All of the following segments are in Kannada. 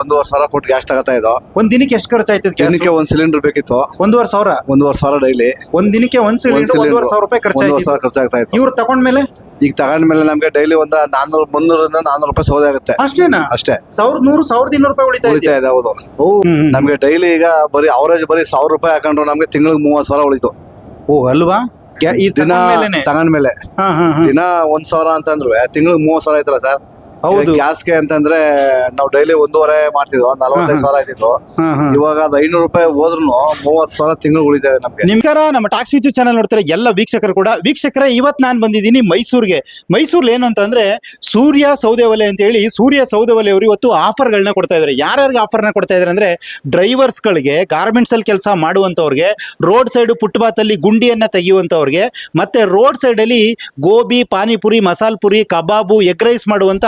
ಒಂದೂವರೆ ಸಾವಿರ ಕೊಟ್ಟು ಗ್ಯಾಸ್ ತಗೋತಾ ಇದ್ದೋ. ಒಂದ್ ದಿನಕ್ಕೆ ಎಷ್ಟು ಖರ್ಚು ಆಯ್ತದ ದಿನಕ್ಕೆ ಒಂದ್ ಸಿಲಿಂಡರ್ ಬೇಕಿತ್ತು. ಒಂದೂವರೆ ಸಾವಿರ? ಒಂದೂವರೆ ಸಾವಿರ ಡೈಲಿ ಒಂದ್ ದಿನಕ್ಕೆ ಒಂದ್ ಸಿಲಿಂಡರ್ ಒಂದೂವರೆ ಸಾವಿರ ರೂಪಾಯಿ ಖರ್ಚು ಒಂದೂವರೆ ಆಯ್ತು ಸಾವಿರ ಖರ್ಚಾಗ್ತಾ ಇತ್ತು. ಇವ್ರು ತಗೊಂಡ್ಮೇಲೆ ಈಗ ತಗೊಂಡ್ಮೇಲೆ ನಮ್ಗೆ ಡೈಲಿ ಒಂದ್ ನಾನ್ನೂರು ಮುನ್ನೂರಿಂದ ನಾನ್ನೂರು ರೂಪಾಯಿ ಸೌದೆ ಆಗುತ್ತೆ. ಅಷ್ಟೇನಾ? ಅಷ್ಟೇ. ಸಾವಿರದ ನೂರು ಸಾವಿರದ ಇನ್ನೂರು ರೂಪಾಯಿ ಉಳಿತಾ ಉಳಿತಾ ಇದೆ ಹೌದು. ನಮ್ಗೆ ಡೈಲಿ ಈಗ ಬರೀ ಅವರೇಜ್ ಬರೀ ಸಾವಿರ ರೂಪಾಯಿ ಹಾಕೊಂಡ್ರು ನಮ್ಗೆ ತಿಂಗಳಿಗೆ ಮೂವತ್ತು ಸಾವಿರ ಉಳಿತು. ಓ ಅಲ್ವಾ? ಗ್ಯಾ- ಈ ದಿನ ತಗೊಂಡ್ಮೇಲೆನೆ ತಗೊಂಡ್ಮೇಲೆ ಹಾ ಹಾ ಹಾ. ದಿನ ಒಂದ್ ಸಾವಿರ ಅಂತಂದ್ರು. ತಿಂಗಳಿಗೆ ಮೂವತ್ತು ಸಾವಿರ ಆಯ್ತಲ್ಲ ಸರ್? ಹೌದು. ಗ್ಯಾಸ್ಗೆ ಅಂತಂದ್ರೆ ನಾವು ಡೈಲಿ ಒಂದೂವರೆ ಮಾಡ್ತಿದ್ವು ನಲವತ್ತೈದು ಸಾವಿರ ಆಯ್ತಿತ್ತು. ಇವಾಗ ಅದು ಐನೂರು ರೂಪಾಯಿ ಹೋದ್ರು ಮೂವತ್ತು ಸಾವಿರ ತಿಂಗಳು ಉಳಿತಾ ಇದೆ ನಮ್ಗೆ. ನಿಮ್ಗಾರ ನಮ್ಮ ಟಾಕ್ಸ್ ವಿದ್ಯುತ್ ಚಾನಲ್ ನೋಡ್ತಾರೆ ಎಲ್ಲ ವೀಕ್ಷಕರು ಕೂಡ ವೀಕ್ಷಕರೇ ಇವತ್ತು ನಾನು ಬಂದಿದ್ದೀನಿ ಮೈಸೂರಿಗೆ. ಮೈಸೂರಲ್ಲಿ ಏನು ಅಂತಂದ್ರೆ ಸೂರ್ಯ ಸೌದೆ ಒಲೆ ಅಂತ ಹೇಳಿ ಸೂರ್ಯ ಸೌದೆ ಒಲೆ ಅವರು ಇವತ್ತು ಆಫರ್ಗಳನ್ನ ಕೊಡ್ತಾ ಇದ್ದಾರೆ ಯಾರ್ಯಾರಿಗೆ ಆಫರ್ನ ಕೊಡ್ತಾ ಇದ್ದಾರೆ ಅಂದ್ರೆ ಡ್ರೈವರ್ಸ್ಗಳಿಗೆ ಗಾರ್ಮೆಂಟ್ಸ್ ಅಲ್ಲಿ ಕೆಲಸ ಮಾಡುವಂಥವ್ರಿಗೆ ರೋಡ್ ಸೈಡ್ ಫುಟ್ಪಾತ್ ಅಲ್ಲಿ ಗುಂಡಿಯನ್ನ ತೆಗೆಯುವಂಥವ್ರಿಗೆ ಮತ್ತೆ ರೋಡ್ ಸೈಡ್ ಅಲ್ಲಿ gobi panipuri masal puri kebab egg rice ಮಾಡುವಂತ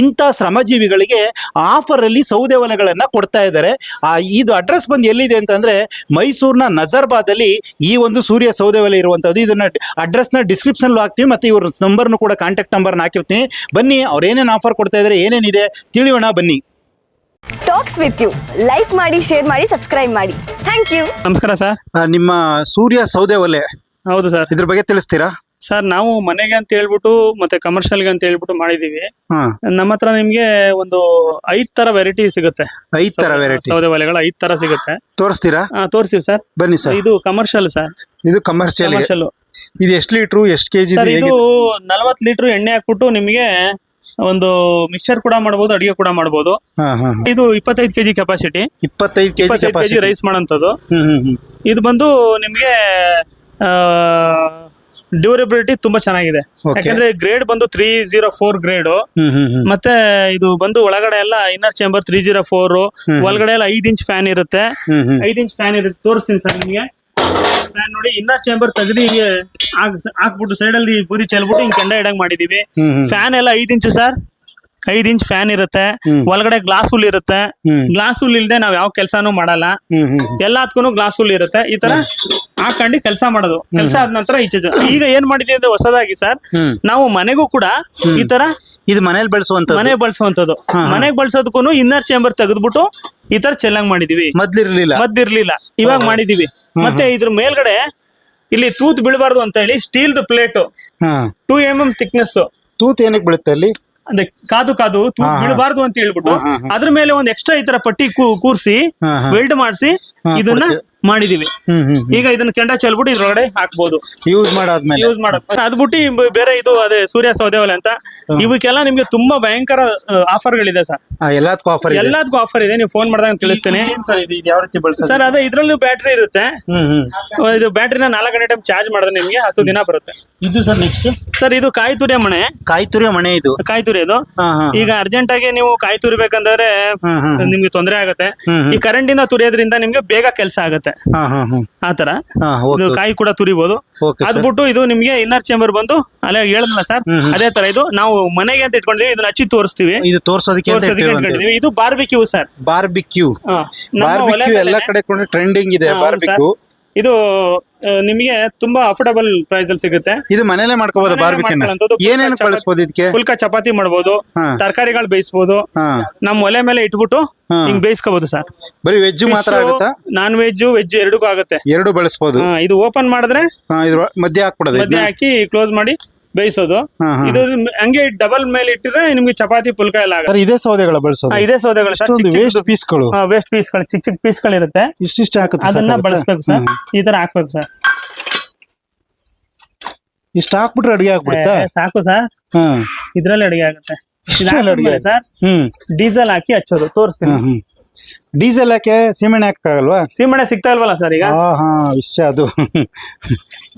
ಇಂಥ ಶ್ರಮಜೀವಿಗಳಿಗೆ ಆಫರಲ್ಲಿ ಅಲ್ಲಿ ಸೌದೆ ಒಲೆಗಳನ್ನು ಕೊಡ್ತಾ ಇದ್ದಾರೆ. ಆ ಇದು ಅಡ್ರೆಸ್ ಬಂದು ಎಲ್ಲಿದೆ ಅಂತಂದ್ರೆ ಮೈಸೂರಿನ ನಜರ್ಬಾದಲ್ಲಿ ಈ ಒಂದು ಸೂರ್ಯ ಸೌದೆ ಒಲೆ ಇರುವಂಥದ್ದು. ಇದನ್ನ ಅಡ್ರೆಸ್ನ ಡಿಸ್ಕ್ರಿಪ್ಷನ್ಲ್ಲೂ ಡಿಸ್ಕ್ರಿಪ್ಷನ್ ಹಾಕ್ತೀವಿ ಮತ್ತೆ ಇವ್ರ ನಂಬರ್ನು ಕೂಡ ಕಾಂಟ್ಯಾಕ್ಟ್ ನಂಬರ್ನ ಹಾಕಿರ್ತೀನಿ. ಬನ್ನಿ ಅವ್ರು ಏನೇನು ಆಫರ್ ಕೊಡ್ತಾ ಇದ್ದಾರೆ ಏನೇನಿದೆ ತಿಳಿಯೋಣ ಬನ್ನಿ. ಟಾಕ್ಸ್ ವಿತ್ ಯು ಲೈಕ್ ಮಾಡಿ ಶೇರ್ ಮಾಡಿ ಸಬ್ಸ್ಕ್ರೈಬ್ ಮಾಡಿ. ಥ್ಯಾಂಕ್ ಯು ನಮಸ್ಕಾರ ಸರ್. ನಿಮ್ಮ ಸೂರ್ಯ ಸೌದೆ ಒಲೆ ಹೌದು ಸರ್. ಇದ್ರ ಬಗ್ಗೆ ತಿಳಿಸ್ತೀರಾ? ಸರ್ ನಾವು ಮನೆಗೆ ಅಂತ ಹೇಳ್ಬಿಟ್ಟು ಮತ್ತೆ ಕಮರ್ಷಿಯಲ್ಗೆ ಅಂತ ಹೇಳ್ಬಿಟ್ಟು ಮಾಡಿದೀವಿ. ನಮ್ಮ ಹತ್ರ ನಿಮ್ಗೆ ಒಂದು ಐದ್ ತರ ವೆರೈಟಿ ಸಿಗುತ್ತೆ. ಐದ್ ತರ ಸೌದೆ- ವೆರೈಟಿ ಸೌದೆ ಒಲೆಗಳು ಐದ್ ತರ ಸಿಗುತ್ತೆ. ತೋರಿಸ್ತೀರಾ? ಆ, ತೋರಿಸ್ತೀವಿ ಸರ್. ಬನ್ನಿ ಸರ್. ಇದು ಕಮರ್ಷಿಯಲ್ ಸರ್. ಇದು ಕಮರ್ಷಿಯಲ್ ಕಮರ್ಷಿಯಲ್ ಇದು ಎಷ್ಟು ಲೀಟ್ರು ಎಷ್ಟು ಕೆಜಿ ಸರ್ ಇದು ನಲ್ವತ್ ಲೀಟರ್ ಎಣ್ಣೆ ಹಾಕ್ಬಿಟ್ಟು ನಿಮಗೆ ಒಂದು ಮಿಕ್ಸರ್ ಕೂಡ ಮಾಡಬಹುದು ಅಡಿಗೆ ಕೂಡ ಮಾಡಬಹುದು ಇದು ಇಪ್ಪತ್ತೈದು ಕೆಜಿ ಕೆಪಾಸಿಟಿ ಇಪ್ಪತ್ತೈದು ಕೆಜಿ ರೈಸ್ ಮಾಡೋಂಥದ್ದು. ಇದು ಬಂದು ನಿಮ್ಗೆ ಡ್ಯೂರಬಿಲಿಟಿ ತುಂಬಾ ಚೆನ್ನಾಗಿದೆ. ಯಾಕಂದ್ರೆ ಗ್ರೇಡ್ ಬಂದು ತ್ರೀ ಜೀರೋ ಫೋರ್ ಗ್ರೇಡ್. ಮತ್ತೆ ಇದು ಬಂದು ಒಳಗಡೆ ಎಲ್ಲ inner chamber three zero four. ಒಳಗಡೆ ಎಲ್ಲ ಐದ್ ಇಂಚ್ ಫ್ಯಾನ್ ಇರುತ್ತೆ. ಐದ್ ಇಂಚ್ ಫ್ಯಾನ್ ಇರುತ್ತೆ. ತೋರಿಸ್ತೀನಿ ಸರ್ ನಿಮಗೆ. ಫ್ಯಾನ್ ನೋಡಿ ಇನ್ನರ್ ಚೇಂಬರ್ ತೆಗೆದು ಹಾಕ್ಬಿಟ್ಟು ಸೈಡ್ ಅಲ್ಲಿ ಬೂದಿ ಚೆಲ್ಬಿಟ್ಟು ಹಿಂಗ್ ಕೆಂಡ ಇಡಂಗ್ ಮಾಡಿದೀವಿ. ಫ್ಯಾನ್ ಎಲ್ಲ ಐದ್ ಇಂಚು ಸರ್. ಐದ್ ಇಂಚ್ ಫ್ಯಾನ್ ಇರುತ್ತೆ. ಒಳಗಡೆ ಗ್ಲಾಸ್ ಹುಲ್ ಇರುತ್ತೆ. ಗ್ಲಾಸ್ ಹುಲ್ ಇಲ್ದೆ ನಾವ್ ಯಾವ ಕೆಲ್ಸಾನು ಮಾಡಲ್ಲ. ಎಲ್ಲದಕ್ಕೂ ಗ್ಲಾಸ್ ಹುಲ್ ಇರುತ್ತೆ. ಈ ತರ ಹಾಕೊಂಡು ಕೆಲಸ ಮಾಡೋದು. ಕೆಲಸ ಆದ ನಂತರ ಈಚೆ ಜ- ಈಗ ಏನ್ ಮಾಡಿದ್ವಿ ಅಂದ್ರೆ ಹೊಸದಾಗಿ ಸರ್ ನಾವು ಮನೆಗೂ ಕೂಡ ಈ ತರ ಇದು ಮನೇಲಿ ಬಳಸುವಂತ ಮನೆ ಬಳಸುವಂತದ್ದು. ಮನೆಗ್ ಬಳಸೋದಕ್ಕೂ ಇನ್ನರ್ ಚೇಂಬರ್ ತೆಗೆದ್ಬಿಟ್ಟು ಈ ತರ ಚೆಲ್ಲಂಗ್ ಮಾಡಿದೀವಿ. ಮೊದ್ಲಿರ್ಲಿಲ್ಲ? ಮದ್ದಿರ್ಲಿಲ್ಲ. ಇವಾಗ ಮಾಡಿದೀವಿ. ಮತ್ತೆ ಇದ್ರ ಮೇಲ್ಗಡೆ ಇಲ್ಲಿ ತೂತ್ ಬೀಳಬಾರ್ದು ಅಂತ ಹೇಳಿ ಸ್ಟೀಲ್ದು ಪ್ಲೇಟ್ ಹಾ ಟೂ ಎಂ ಎಂ ತಿಕ್ನೆಸ್ ತೂತ್ ಏನಕ್ಕೆ ಬೀಳುತ್ತೆ ಅಲ್ಲಿ? ಅಂದ್ರೆ ಕಾದು ಕಾದು ಬಿಡಬಾರ್ದು ಬೀಳಬಾರ್ದು ಅಂತ ಹೇಳ್ಬಿಟ್ಟು. ಅದ್ರ ಮೇಲೆ ಒಂದ್ ಎಕ್ಸ್ಟ್ರಾ ಈ ತರ ಪಟ್ಟಿ ಕೂರ್ಸಿ. ವೆಲ್ಡ್ ಮಾಡಿಸಿ ಇದನ್ನ. ಮಾಡಿದೀವಿ. ಈಗ ಇದನ್ನ ಕೆಂಡ ಚೆಲ್ಬಿಟ್ಟು ಇದ್ರೊಳಗಡೆ ಹಾಕ್ಬೋದು. ಯೂಸ್ ಮಾಡಾದ್ಮೇಲೆ. ಯೂಸ್ ಮಾಡೋದು ಅದ್ ಬಿಟ್ಟು ಬೇರೆ ಇದು ಅದೇ ಸೂರ್ಯ ಸೌದೆ ಒಲೆ ಅಂತ ಇವಕ್ಕೆಲ್ಲ ನಿಮ್ಗೆ ತುಂಬಾ ಭಯಂಕರ ಆಫರ್ ಗಳಿದೆ ಸರ್. ಎಲ್ಲದಕ್ಕೂ ಆಫರ್ ಇದೆ. ಎಲ್ಲದಕ್ಕೂ ಆಫರ್ ಇದೆ. ನೀವು ಫೋನ್ ಮಾಡಿದಾಗ ತಿಳಿಸ್ತೇನೆ. ಸರ್ ಇದು? ಇದು ಯಾವ ರೀತಿ ಬಳಸೋದು? ಸರ್ ಅದೇ ಇದ್ರಲ್ಲೂ ಬ್ಯಾಟ್ರಿ ಇರುತ್ತೆ. ಇದು ಬ್ಯಾಟ್ರಿನ ನಾಲ್ಕು ಗಂಟೆ ಟೈಮ್ ಚಾರ್ಜ್ ಮಾಡಿದ್ರೆ ನಿಮ್ಗೆ ಹತ್ತು ದಿನ ಬರುತ್ತೆ. ಇದು ಸರ್ ನೆಕ್ಸ್ಟ್ ಸರ್ ಇದು ಕಾಯಿ ತುರಿಯ ಮನೆ ಕಾಯಿ ತುರಿಯ ಮನೆ ಇದು. ಕಾಯಿ ತುರಿ ಈಗ ಅರ್ಜೆಂಟ್ ಆಗಿ ನೀವು ಕಾಯಿ ತುರಿಬೇಕಂದ್ರೆ ನಿಮ್ಗೆ ತೊಂದರೆ ಆಗುತ್ತೆ. ಈ ಕರೆಂಟ್ ಇಂದ ತುರಿಯೋದ್ರಿಂದ ನಿಮ್ಗೆ ಬೇಗ ಕೆಲಸ ಆಗುತ್ತೆ. ಆತರ ಹಾ ಇದು ಕಾಯಿ ಕೂಡ ತುರಿಬಹುದು ಓಕೆ ಅದ್ ಬಿಟ್ಟು ಇದು ನಿಮ್ಗೆ ಇನ್ನರ್ ಚೇಂಬರ್ ಬಂದು ಅಲ್ಲೇ ಹೇಳಿದ್ನಲ್ಲ ಸರ್. ಅದೇ ತರ ಇದು ನಾವು ಮನೆಗೆ ಅಂತ ಇಟ್ಕೊಂಡಿದೀವಿ ಇದನ್ನ ಹಚ್ಚಿ ತೋರಿಸ್ತೀವಿ. ಇದು ತೋರಿಸೋದಕ್ಕೆ ಇದು ಬಾರ್ಬಿಕ್ಯೂ ಸರ್. ಬಾರ್ಬಿಕ್ಯೂ ಬಾರ್ಬಿಕ್ಯೂ ಎಲ್ಲ ಕಡೆ ಟ್ರೆಂಡಿಂಗ್ ಇದೆ ಬಾರ್ಬಿಕ್ಯೂ ಇದು ಆ, ನಿಮಗೆ ತುಂಬಾ ಅಫೋರ್ಡಬಲ್ ಪ್ರೈಸ್ ಅಲ್ಲಿ ಸಿಗುತ್ತೆ. ಇದು ಮನೇಲೆ ಮಾಡ್ಕೋಬಹುದು ಏನೇನು ಚಪಾತಿ- ಬಳಸ್ಬೋದು ಇದಕ್ಕೆ? ಪುಲ್ಕ ಚಪಾತಿ ಮಾಡ್ಬೋದು ಹಾ. ತರಕಾರಿಗಳು ಬೇಯಿಸಬಹುದು ಹಾ. ನಮ್ ಒಲೆ ಮೇಲೆ ಇಟ್ಬಿಟ್ಟು ಹಾ. ಹಿಂಗ್ ಬೇಯಿಸ್ಕೋಬಹುದು ಸರ್ ಬರೀ ವೆಜ್ ಮಾತ್ರ ಆಗುತ್ತಾ? ನಾನ್ ವೆಜ್ ವೆಜ್ ಎರಡಕ್ಕೂ ಆಗುತ್ತೆ. ಎರಡು ಬಳಸ್ಬೋದು. ಹಾ, ಇದು ಓಪನ್ ಮಾಡಿದ್ರೆ ಹಾ ಇದ್ರ ಮಧ್ಯೆ ಹಾಕ್ಬಿಡೋದು ಮಧ್ಯೆ ಇದನ್ನ? ಹಾಕಿ ಕ್ಲೋಸ್ ಮಾಡಿ ಬೇಯಿಸೋದು. ಇದು ಹಂಗೆ ಡಬಲ್ ಮೇಲೆ ಇಟ್ಟಿದ್ರೆ ನಿಮ್ಗೆ ಚಪಾತಿ ಪುಲ್ಕ ಎಲ್ಲ ಆಗುತ್ತೆ. ಇದೇ ಸೌದೆಗಳ ಬಳಸೋದು. ಇದೇ ಸೌದೆಗಳು ಸರ್. ವೇಸ್ಟ್ ಪೀಸ್ಗಳು ವೇಸ್ಟ್ ಪೀಸ್ಗಳು ಚಿಕ್ಕ ಚಿಕ್ಕ ಪೀಸ್ಗಳಿರುತ್ತೆ ಇಷ್ಟಿಷ್ಟು ಹಾಕುತ್ತೆ ಅದನ್ನ? ಬಳಸ್ಬೇಕು ಸರ್. ಈ ತರ ಹಾಕ್ಬೇಕು ಸರ್. ಇಷ್ಟು ಹಾಕ್ಬಿಟ್ರೆ ಅಡಿಗೆ ಆಗ್ಬಿಡುತ್ತೆ? ಸಾಕು ಸರ್. ಇದ್ರಲ್ಲಿ ಅಡಿಗೆ ಆಗುತ್ತೆ. ಸರ್ ಡೀಸೆಲ್ ಹಾಕಿ ಹಚ್ಚೋದು. ತೋರಿಸ್ತೀನಿ. ಡೀಸೆಲ್ ಹಾಕಿ ಸೀಮೆಣ್ಣೆ ಹಾಕಕ್ಕಾಗಲ್ವಾ? ಸೀಮೆಣ್ಣೆ ಸಿಗ್ತಾ ಇಲ್ವಲ್ಲ ಸರ್ ಈಗ? ಹಾ ಹಾ ವಿಷಯ ಅದು.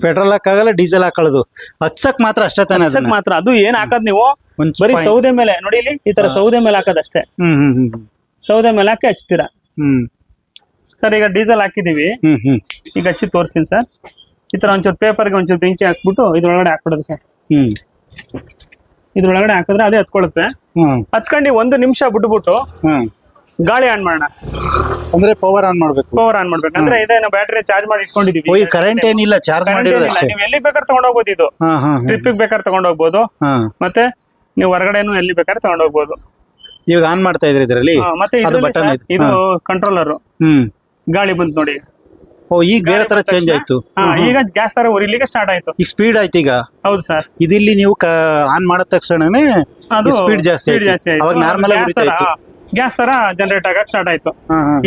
ಪೆಟ್ರೋಲ್ ಹಾಕಾಗಲ್ಲ ಡೀಸೆಲ್ ಹಾಕೊಳ್ಳೋದು. ಹಚ್ಚಕ್ ಮಾತ್ರ ಅಷ್ಟೇ ತಾನೆ ಅದನ್ನ? ಮಾತ್ರ. ಅದು ಏನ್ ಹಾಕದ್ ನೀವು? ಒಂದ್ ಬರೀ ಸೌದೆ ಮೇಲೆ ನೋಡಿ ಇಲ್ಲಿ ಈ ತರ ಸೌದೆ ಮೇಲೆ ಹಾಕೋದಷ್ಟೇ ಹ್ಮ್ ಹ್ಮ್ ಹ್ಮ್ ಸೌದೆ ಮೇಲೆ ಹಾಕಿ ಹಚ್ತೀರಾ? ಹ್ಮ್. ಸರ್ ಈಗ ಡೀಸೆಲ್ ಹಾಕಿದೀವಿ. ಹ್ಮ್ ಹ್ಮ್. ಈಗ ಹಚ್ಚಿ ತೋರಿಸ್ತೀನಿ ಸರ್. ಈ ತರ ಒಂಚೂರು ಪೇಪರ್ಗೆ ಒಂಚೂರು ಬೆಂಕಿ ಹಾಕ್ಬಿಟ್ಟು ಇದ್ರೊಳಗಡೆ ಹಾಕ್ಬಿಡೋದು ಸರ್. ಹ್ಮ್. ಇದ್ರೊಳಗಡೆ ಹಾಕಿದ್ರೆ ಅದೇ ಹತ್ಕೊಳುತ್ತೆ ಹ್ಮ್. ಹತ್ಕೊಂಡು ಒಂದು ನಿಮಿಷ ಬಿಟ್ಬಿಟ್ಟು ಹ್ಮ್. ಗಾಳಿ ಆನ್ ಮಾಡೋಣ. ಅಂದ್ರೆ ಪವರ್ ಆನ್ ಮಾಡ್ಬೇಕು. ಪವರ್ ಆನ್ ಮಾಡ್ಬೇಕು. ಅಂದ್ರೆ ಇದೇ ನಾವು ಬ್ಯಾಟ್ರಿ ಚಾರ್ಜ್ ಮಾಡಿ ಇಟ್ಕೊಂಡಿದೀವಿ. ಓ ಕರೆಂಟ್ ಏನಿಲ್ಲ ಚಾರ್ಜ್ ಮಾಡಿರೋದು ಅಷ್ಟೇ. ನೀವು ಎಲ್ಲಿ ಬೇಕಾದ್ರೆ ತಗೊಂಡೋಗ್ಬೋದು ಇದು. ಟ್ರಿಪ್ ಬೇಕಾದ್ರೆ ತಗೊಂಡ್ ಹೋಗ್ಬೋದು ಮತ್ತೆ ನೀವು ಹೊರಗಡೆನು ಎಲ್ಲಿ ಬೇಕಾದ್ರೆ ತಗೊಂಡೋಗ್ಬೋದು. ಇವಾಗ ಆನ್ ಮಾಡ್ತಾ ಇದ್ರಿ ಇದರಲ್ಲಿ? ಮತ್ತೆ ಇದು ಕಂಟ್ರೋಲರ್ ಹ್ಮ್. ಗಾಳಿ ಬಂತು ನೋಡಿ. ಓ ಈಗ ಬೇರೆ ತರ ಚೇಂಜ್ ಆಯ್ತು. ಹಾ, ಈಗ ಗ್ಯಾಸ್ ತರ ಉರಿಲಿಕ್ಕೆ ಸ್ಟಾರ್ಟ್ ಆಯ್ತು. ಈಗ ಸ್ಪೀಡ್ ಆಯ್ತು ಈಗ. ಹೌದು ಸರ್ ಇದಿಲ್ಲಿ ನೀವು ಆನ್ ಮಾಡಿದ ತಕ್ಷಣನೇ ಸ್ಪೀಡ್ ಜಾಸ್ತಿ ಜಾಸ್ತಿ ಅವಾಗ ನಾರ್ಮಲ್ ಆಗಿ ಗ್ಯಾಸ್ ತರ ಜನರೇಟ್ ಆಗಕ್ ಸ್ಟಾರ್ಟ್ ಆಯ್ತು.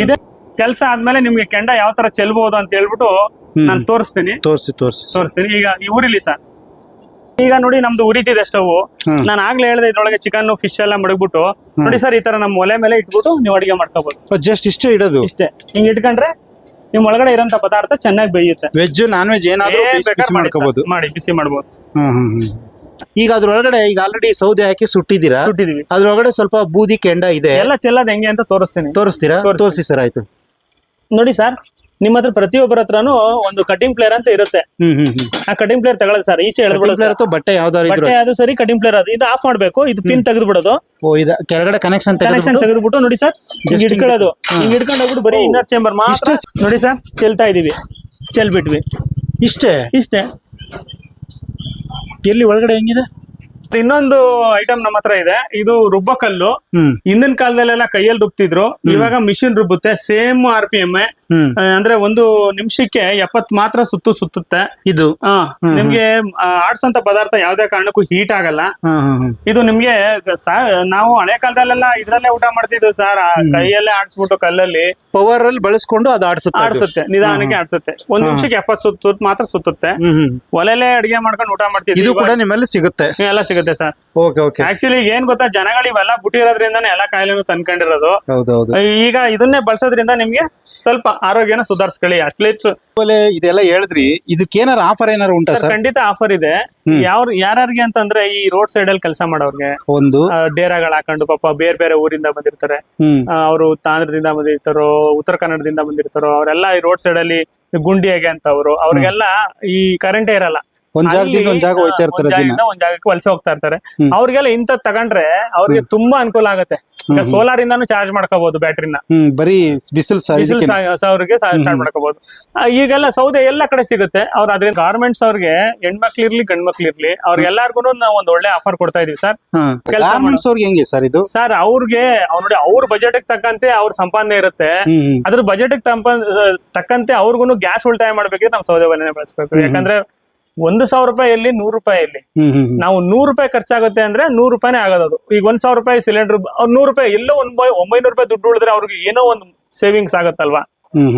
ಇದೆ ಕೆಲಸ ಆದ್ಮೇಲೆ ನಿಮ್ಗೆ ಕೆಂಡ ಯಾವ ತರ ಚೆಲ್ಬಹುದು ಅಂತ ಹೇಳ್ಬಿಟ್ಟು. ನಾನು ತೋರಿಸ್ತೀನಿ. ತೋರಿಸಿ ತೋರಿಸಿ. ತೋರಿಸ್ತೀನಿ. ಈಗ ಈ ಊರಿಲಿ ಸರ್. ಈಗ ನೋಡಿ ನಮ್ದು ಉರಿತಿದೆ ಸ್ಟವ್. ನಾನು ಆಗ್ಲೇ ಹೇಳಿದೆ ಇದ್ರೊಳಗೆ ಚಿಕನ್ ಫಿಶ್ ಎಲ್ಲ ಮಡಗ್ಬಿಟ್ಟು ನೋಡಿ ಸರ್ ಈ ತರ ನಮ್ಮ ಒಲೆ ಮೇಲೆ ಇಟ್ಬಿಟ್ಟು ನೀವು ಅಡಿಗೆ ಮಾಡ್ಕೋಬಹುದು ಜಸ್ಟ್ ಇಷ್ಟೇ ಇಡೋದು? ಇಷ್ಟೇ. ಹಿಂಗ್ ಇಟ್ಕೊಂಡ್ರೆ ನಿಮ್ ಒಳಗಡೆ ಇರೋಂತ ಪದಾರ್ಥ ಚೆನ್ನಾಗಿ ಬೇಯುತ್ತೆ. ವೆಜ್ ನಾನ್ ವೆಜ್ ಏನಾದ್ರು ಮಾಡಿ ಮಾಡ್ಕೋಬಹುದು sir. ಮಾಡಿ ಬಿಸಿ ಮಾಡ್ಬೋದು. ಹ್ಮ್ ಹ್ಮ್ ಹ್ಮ್. ಈಗ ಅದ್ರೊಳಗಡೆ ಈಗ ಆಲ್ರೆಡಿ ಸೌದೆ ಹಾಕಿ ಸುಟ್ಟಿದ್ದೀರಾ? ಸುಟ್ಟಿದೀವಿ ಅದ್ರೊಳಗಡೆ ಸ್ವಲ್ಪ ಬೂದಿ ಕೆಂಡ ಇದೆ. ಎಲ್ಲ ಚೆಲ್ಲದ ಹೆಂಗೆ ಅಂತ ತೋರಿಸ್ತೀನಿ. ತೋರಿಸ್ತೀರಾ. ತೋರಿಸಿ ಸರ್ ಆಯ್ತು. ನೋಡಿ ಸರ್ ನಿಮ್ಮ ಹತ್ರ ಪ್ರತಿಯೊಬ್ಬರ ಹತ್ರನೂ ಒಂದು ಕಟಿಂಗ್ ಪ್ಲೇಯರ್ ಅಂತ ಇರುತ್ತೆ. ಹ್ಮ್ ಹ್ಮ್ ಹ್ಮ್. ಆ ಕಟಿಂಗ್ ಪ್ಲೇಯರ್ ತಗೊಳ್ಳೋದು ಸರ್ ಈಚೆ ಹೇಳ್ಬಿಡೋದು ಅಥವಾ ಬಟ್ಟೆ ಯಾವ್ದಾದ್ರು ಇದ್ರು ಬಟ್ಟೆ ಅದು ಸರಿ ಕಟಿಂಗ್ ಪ್ಲೇಯರ್ ಅದು. ಇದು ಆಫ್ ಮಾಡ್ಬೇಕು ಇದು ಪಿನ್ ತೆಗೆದ್ಬಿಡೋದು. ಓ ಇದ ಕೆಳಗಡೆ ಕನೆಕ್ಷನ್ ಕನೆಕ್ಷನ್ ತೆಗೆದು ತೆಗೆದ್ಬಿಟ್ಟು ನೋಡಿ ಸರ್ ಹಿಂಗ್ Just ಇಟ್ಕೊಳ್ಳೋದು ಹಿಂಗ್ ಇಟ್ಕೊಂಡು ಹೋಗ್ಬಿಟ್ಟು ಬರೀ ಇನ್ನರ್ ಚೇಂಬರ್ ಮಾತ್ರ. ನೋಡಿ ಸರ್ ಚೆಲ್ತಾ ಇದೀವಿ. ಚೆಲ್ಬಿಟ್ವಿ. ಇಷ್ಟೇ? ಇಷ್ಟೇ. ಎಲ್ಲಿ ಒಳಗಡೆ ಹೆಂಗಿದೆ? ಇನ್ನೊಂದು ಐಟಮ್ ನಮ್ಮ ಹತ್ರ ಇದೆ. ಇದು ರುಬ್ಬಕಲ್ಲು ಹಿಂದಿನ ಕಾಲದಲ್ಲೆಲ್ಲ ಕೈಯಲ್ಲಿ ರುಬ್ತಿದ್ರು. ಇವಾಗ ಮಿಷಿನ್ ರುಬ್ಬುತ್ತೆ. ಸೇಮ್ ಆರ್ ಪಿ ಎಂ ಅಂದ್ರೆ ಒಂದು ನಿಮಿಷಕ್ಕೆ ಎಪ್ಪತ್ ಮಾತ್ರ ಸುತ್ತು ಸುತ್ತುತ್ತೆ. ಇದು? ನಿಮ್ಗೆ ಆ, ಆಡ್ಸಂತ ಪದಾರ್ಥ ಯಾವ್ದೇ ಕಾರಣಕ್ಕೂ ಹೀಟ್ ಆಗಲ್ಲ. ಇದು ನಿಮ್ಗೆ ನಾವು ಹಳೆ ಕಾಲದಲ್ಲೆಲ್ಲ ಇದ್ರಲ್ಲೇ ಊಟ ಮಾಡ್ತಿದ್ವಿ ಸರ್. ಕೈಯಲ್ಲೇ ಆಡ್ಸ್ಬಿಟ್ಟು ಕಲ್ಲಲ್ಲಿ. ಪವರ್ ಅಲ್ಲಿ ಬಳಸ್ಕೊಂಡು ಅದು ಆಡ್ಸುತ್ತೆ ಆಡ್ಸುತ್ತೆ. ನಿಧಾನಕ್ಕೆ ಆಡ್ಸುತ್ತೆ. ಒಂದ್ ನಿಮಿಷಕ್ಕೆ ಎಪ್ಪತ್ ಸುತ್ತ ಮಾತ್ರ ಸುತ್ತುತ್ತೆ. ಒಲೆಲೆ ಅಡಿಗೆ ಮಾಡ್ಕೊಂಡು ಊಟ ಮಾಡ್ತಿದ್ವಿ ಇದು ಕೂಡ ನಿಮ್ಮಲ್ಲಿ ಸಿಗುತ್ತೆ. ಎಲ್ಲ ಸಿಗುತ್ತೆ. ಸರ್. ಓಕೆ ಓಕೆ ಆಕ್ಚುಲಿ ಏನ್ ಗೊತ್ತಾ ಜನಗಳು ಇವೆಲ್ಲ ಬಿಟ್ಟಿರೋದ್ರಿಂದ ಎಲ್ಲಾ ಕಾಯಿಲೆನೂ ತನ್ಕೊಂಡಿರೋದು ಹೌದೌದು. ಈಗ ಇದನ್ನೇ ಬಳಸೋದ್ರಿಂದ ನಿಮ್ಗೆ ಸ್ವಲ್ಪ ಆರೋಗ್ಯನ ಸುಧಾರಿಸ್ಕೊಳ್ಳಿ ಅಟ್ಲೀಸ್ಟ್ ಇದೆಲ್ಲ ಹೇಳಿದ್ರಿ ಇದಕ್ಕೇನಾರ ಆಫರ್ ಏನಾರ ಉಂಟಾ ಸರ್ ಖಂಡಿತ ಆಫರ್ ಇದೆ. ಯಾವ ಯಾರ್ಯಾರಿಗೆ ಅಂತಂದ್ರೆ ಈ ರೋಡ್ ಸೈಡ್ ಅಲ್ಲಿ ಕೆಲಸ ಮಾಡೋರ್ಗೆ. ಒಂದು. ಡೇರಾಗಳು ಹಾಕೊಂಡು ಪಾಪ ಬೇರೆ ಬೇರೆ ಊರಿಂದ ಬಂದಿರ್ತಾರೆ. ಅವರು ತಾಂಧ್ರದಿಂದ ಬಂದಿರ್ತಾರೋ ಉತ್ತರ ಕನ್ನಡದಿಂದ ಬಂದಿರ್ತಾರೋ ಅವರೆಲ್ಲ ಈ ರೋಡ್ ಸೈಡ್ ಅಲ್ಲಿ ಗುಂಡಿಯಾಗೆ ಅವರು. ಅವ್ರಿಗೆಲ್ಲ ಈ ಕರೆಂಟೇ ಇರಲ್ಲ. ಒಂದ್ ಜಾಗದಿಂದ ಅಲ್ಲಿ, ಒಂದ್ ಜಾಗ ಹೋಯ್ತಾ ಇರ್ತಾರೆ ದಿನ. ಜಾಗದಿಂದ ಒಂದ್ ಜಾಗಕ್ಕೆ ವಲಸೆ ಹೋಗ್ತಾ ಇರ್ತಾರೆ. ಅವ್ರಿಗೆಲ್ಲ ಇಂತ ತಗೊಂಡ್ರೆ ಅವ್ರಿಗೆ ತುಂಬಾ ಅನುಕೂಲ ಆಗುತ್ತೆ. ಈಗ ಸೋಲಾರ್ ಇಂದಾನು ಚಾರ್ಜ್ ಮಾಡ್ಕೋಬಹುದು ಬ್ಯಾಟ್ರಿನ. ಬರೀ ಬಿಸಿಲ್ ಅವ್ರಿಗೆ ಸ್ಟಾರ್ಟ್ ಮಾಡ್ಕೋಬಹುದು ಈಗೆಲ್ಲ ಸೌದೆ ಎಲ್ಲ ಕಡೆ ಸಿಗುತ್ತೆ. ಅವ್ರ ಅದ್ರಿಂದ ಗಾರ್ಮೆಂಟ್ಸ್ ಅವ್ರಿಗೆ ಹೆಣ್ಮಕ್ಳಿರ್ಲಿ ಗಂಡ್ಮಕ್ಳಿರ್ಲಿ ಅವ್ರಿಗೆಲ್ಲಾರ್ಗು ನಾವು ಒಂದ್ ಒಳ್ಳೆ ಆಫರ್ ಕೊಡ್ತಾ ಇದೀವಿ ಸರ್. ಗಾರ್ಮೆಂಟ್ಸ್ ಅವ್ರಿಗೆ ಹೆಂಗೆ ಸರ್ ಇದು? ಸರ್ ಅವ್ರಿಗೆ ಅವ್ರ ನೋಡಿ ಅವ್ರ ಬಜೆಟ್ ತಕ್ಕಂತೆ ಅವ್ರ ಸಂಪಾದನೆ ಇರುತ್ತೆ. ಅದ್ರ ಬಜೆಟ್ ತಕ್ಕಂತೆ ಅವ್ರಿಗೂ ಗ್ಯಾಸ್ ಉಳಿತಾಯ ಮಾಡ್ಬೇಕಿದ್ರೆ ನಾವು ಸೌದೆ ಒಲೆನೆ ಬಳಸ್ಬೇಕು. ಯಾಕಂದ್ರೆ ಒಂದು ಸಾವಿರ ರೂಪಾಯಿ ಎಲ್ಲಿ ನೂರು ರೂಪಾಯಿ ಎಲ್ಲಿ? ನಾವು ನೂರು ರೂಪಾಯಿ ಖರ್ಚಾಗುತ್ತೆ ಅಂದ್ರೆ ನೂರು ರೂಪಾಯಿನೇ ಆಗೋದು ಈಗ ಒಂದ್ ಸಾವಿರ ರೂಪಾಯಿ ಸಿಲಿಂಡರ್ ನೂರು ರೂಪಾಯಿ ಎಲ್ಲೋ ಒಂದ್ ಒಂಬೈನೂರು ರೂಪಾಯಿ ದುಡ್ಡು ಉಳಿದ್ರೆ ಅವ್ರಿಗೆ ಏನೋ ಒಂದು ಸೇವಿಂಗ್ಸ್ ಆಗತ್ತಲ್ವಾ?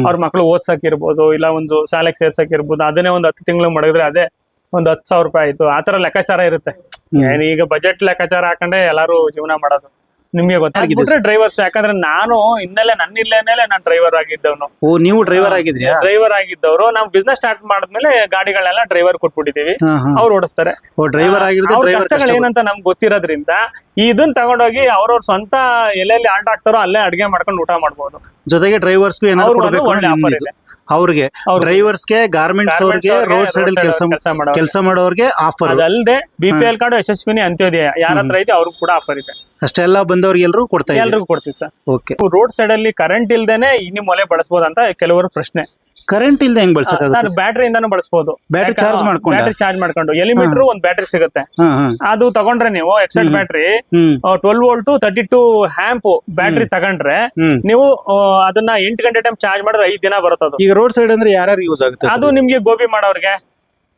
ಅವ್ರ ಮಕ್ಳು ಓದ್ಸಕ್ ಇರ್ಬೋದು ಇಲ್ಲ ಒಂದು ಶಾಲೆಗೆ ಸೇರ್ಸಕ್ ಇರ್ಬೋದು ಅದನ್ನೇ ಒಂದು ಹತ್ತು ತಿಂಗಳು ಮಡಗಿದ್ರೆ ಅದೇ ಒಂದ್ ಹತ್ತು ಸಾವಿರ ರೂಪಾಯಿ ಆಯ್ತು. ಆತರ ಲೆಕ್ಕಾಚಾರ ಇರುತ್ತೆ. ಈಗ ಬಜೆಟ್ ಲೆಕ್ಕಾಚಾರ ಹಾಕೊಂಡೆ ಎಲ್ಲಾರು ಜೀವನ ಮಾಡೋದು. ನಿಮ್ಗೆ ಗೊತ್ತಾಗಿದ್ರೆ ಡ್ರೈವರ್ಸ್ ಯಾಕಂದ್ರೆ ನಾನು ಹಿನ್ನೆಲೆ ನನ್ನ ಇಲ್ಲೇನೆ ನಾನು ಡ್ರೈವರ್ ಆಗಿದ್ದವನು. ಓ ನೀವು ಡ್ರೈವರ್ ಆಗಿದ್ರಿ? ಡ್ರೈವರ್ ಆಗಿದ್ದವರು. ನಾವು ಬಿಸ್ನೆಸ್ ಸ್ಟಾರ್ಟ್ ಮಾಡಿದ್ಮೇಲೆ ಗಾಡಿಗಳನ್ನೆಲ್ಲ ಡ್ರೈವರ್ ಕೊಟ್ಬಿಟ್ಟಿದೀವಿ ಅವ್ರು ಓಡಿಸ್ತಾರೆ. ಓ ಡ್ರೈವರ್ ಕಷ್ಟಗಳು ಏನಂತ ನಮ್ಗೆ ಗೊತ್ತಿರೋದ್ರಿಂದ ಇದನ್ನ ತಗೊಂಡೋಗಿ ಅವ್ರವ್ರ ಸ್ವಂತ ಎಲ್ಲೆಲ್ಲಿ ಆಲ್ಟ್ ಆಗ್ತಾರೋ ಅಲ್ಲೇ ಅಡಿಗೆ ಮಾಡ್ಕೊಂಡು ಊಟ ಮಾಡ್ಬೋದು. ಜೊತೆಗೆ ಡ್ರೈವರ್ಸ್ಗೂ ಏನಾದ್ರು ಅವ್ರಿಗೂ ಕೊಡಬೇಕು ಅನ್ನೋದು ಇದೆ. ಅವ್ರಿಗೆ ಡ್ರೈವರ್ಸ್ಗೆ ಗಾರ್ಮೆಂಟ್ಸ್ ಅವ್ರಿಗೆ ರೋಡ್ ಸೈಡ್ ಅಲ್ಲಿ ಕೆಲಸ ಕೆಲಸ ಮಾಡೋರು ಕೆಲಸ ಮಾಡೋರ್ಗೆ ಆಫರ್ ಅಲ್ಲದೆ BPL P L card Yashasvini Antyodaya. ಯಾರ ಹತ್ರ ಐತೆ ಅವ್ರಿಗೂ ಕೂಡ ಆಫರ್ ಇದೆ. ಅಷ್ಟೆಲ್ಲ ಬಂದವ್ರಿಗೆ ಎಲ್ರು ಕೊಡ್ತಾ ಎಲ್ಲರಿಗೂ ಎಲ್ರಿಗೂ ಕೊಡ್ತೀವಿ ಸರ್. ಓಕೆ ರೋಡ್ ಸೈಡ್ ಅಲ್ಲಿ ಕರೆಂಟ್ ಇಲ್ದೇನೆ ಮೊಲೆ ಬಳಸಬಹುದು ಅಂತ ಕೆಲವರು ಪ್ರಶ್ನೆ. ಕರೆಂಟ್ ಇಲ್ದೆ ಹೆಂಗ್ ಸರ್ ಬಳಸಕ್ಕಾಗುತ್ತೆ ಬ್ಯಾಟ್ರಿ ಇಂದಾನು ಬಳಸಬಹುದು Battery ಚಾರ್ಜ್ ಮಾಡ್ಕೊಂಡು? ಬ್ಯಾಟ್ರಿ ಚಾರ್ಜ್ ಮಾಡ್ಕೊಂಡು. ಎಲಿಮೀಟರ್ ಒಂದ್ ಬ್ಯಾಟ್ರಿ ಸಿಗುತ್ತೆ. ಹಾ ಹಾ. ಅದು ತಗೊಂಡ್ರೆ ನೀವು ಎಕ್ಸೆಟ್ ಬ್ಯಾಟ್ರಿ ಹ್ಮ್. Twelve volt thirty two amp battery ತಗೊಂಡ್ರೆ ಹ್ಮ್. ನೀವು ಆ, ಅದನ್ನ ಎಂಟು ಗಂಟೆ ಟೈಮ್ ಚಾರ್ಜ್ ಮಾಡಿದ್ರೆ ಐದ್ ದಿನ ಬರುತ್ತೆ ಅದು. ಈಗ ರೋಡ್ ಸೈಡ್ ಅಂದ್ರೆ ಯಾರ್ಯಾರು ಯೂಸ್ ಆಗುತ್ತೆ ಅದು ನಿಮ್ಗೆ ಗೋಬಿ ಮಾಡೋರ್ಗೆ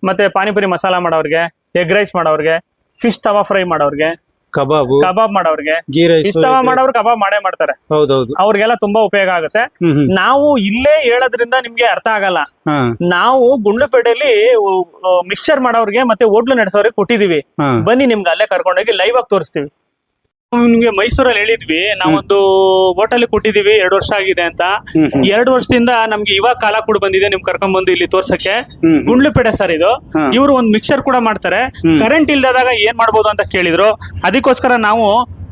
ಮತ್ತೆ ಪಾನಿಪುರಿ ಮಸಾಲಾ ಮಾಡೋರ್ಗೆ ಎಗ್ ರೈಸ್ ಮಾಡೋರ್ಗೆ ಫಿಶ್ ತವಾ ಫ್ರೈ ಮಾಡೋರ್ಗೆ ಕಬಾಬು ಕಬಾಬ್ ಮಾಡೋರ್ಗೆ. ಗೀ ರೈಸ್ ಮಾಡೋರು ಕಬಾಬ್ ಮಾಡೇ ಮಾಡ್ತಾರೆ. ಹೌದೌದು. ಅವ್ರಿಗೆಲ್ಲ ತುಂಬಾ ಉಪಯೋಗ ಆಗುತ್ತೆ. ಹ್ಮ್ ಹ್ಮ್. ನಾವು ಇಲ್ಲೇ ಹೇಳೋದ್ರಿಂದ ನಿಮ್ಗೆ ಅರ್ಥ ಆಗಲ್ಲ. ಹಾ. ನಾವು ಗುಂಡ್ಲುಪೇಟೆಯಲ್ಲಿ ಮಿಕ್ಸ್ಚರ್ ಮಾಡೋರ್ಗೆ ಮತ್ತೆ ಹೋಟ್ಲು ನಡೆಸೋರಿಗೆ ಕೊಟ್ಟಿದೀವಿ. ಹಾ. ಬನ್ನಿ ನಿಮ್ಗೆ ಅಲ್ಲೇ ಕರ್ಕೊಂಡೋಗಿ ಲೈವ್ ಆಗಿ ತೋರಿಸ್ತೀವಿ. ನಿಮ್ಗೆ ಮೈಸೂರಲ್ಲಿ ಹೇಳಿದ್ವಿ ನಾವೊಂದು ಹೋಟೆಲ್ ಕೊಟ್ಟಿದೀವಿ ಎರಡು ವರ್ಷ ಆಗಿದೆ ಅಂತ. ಎರಡು ವರ್ಷದಿಂದ ನಮ್ಗೆ ಇವಾಗ ಕಾಲ ಕೂಡ ಬಂದಿದೆ ನಿಮ್ ಕರ್ಕೊಂಡ್ ಬಂದು ಇಲ್ಲಿ ತೋರ್ಸಕ್ಕೆ. ಗುಂಡ್ಲುಪೇಡೆ ಗುಂಡ್ಲುಪೇಟೆ ಸರ್ ಇದು. ಇವರು ಒಂದ್ ಮಿಕ್ಸರ್ ಕೂಡ ಮಾಡ್ತಾರೆ. ಕರೆಂಟ್ ಇಲ್ದಾದಾಗ ಏನ್ ಮಾಡ್ಬೋದು ಅಂತ ಕೇಳಿದ್ರು. ಅದಕ್ಕೋಸ್ಕರ ನಾವು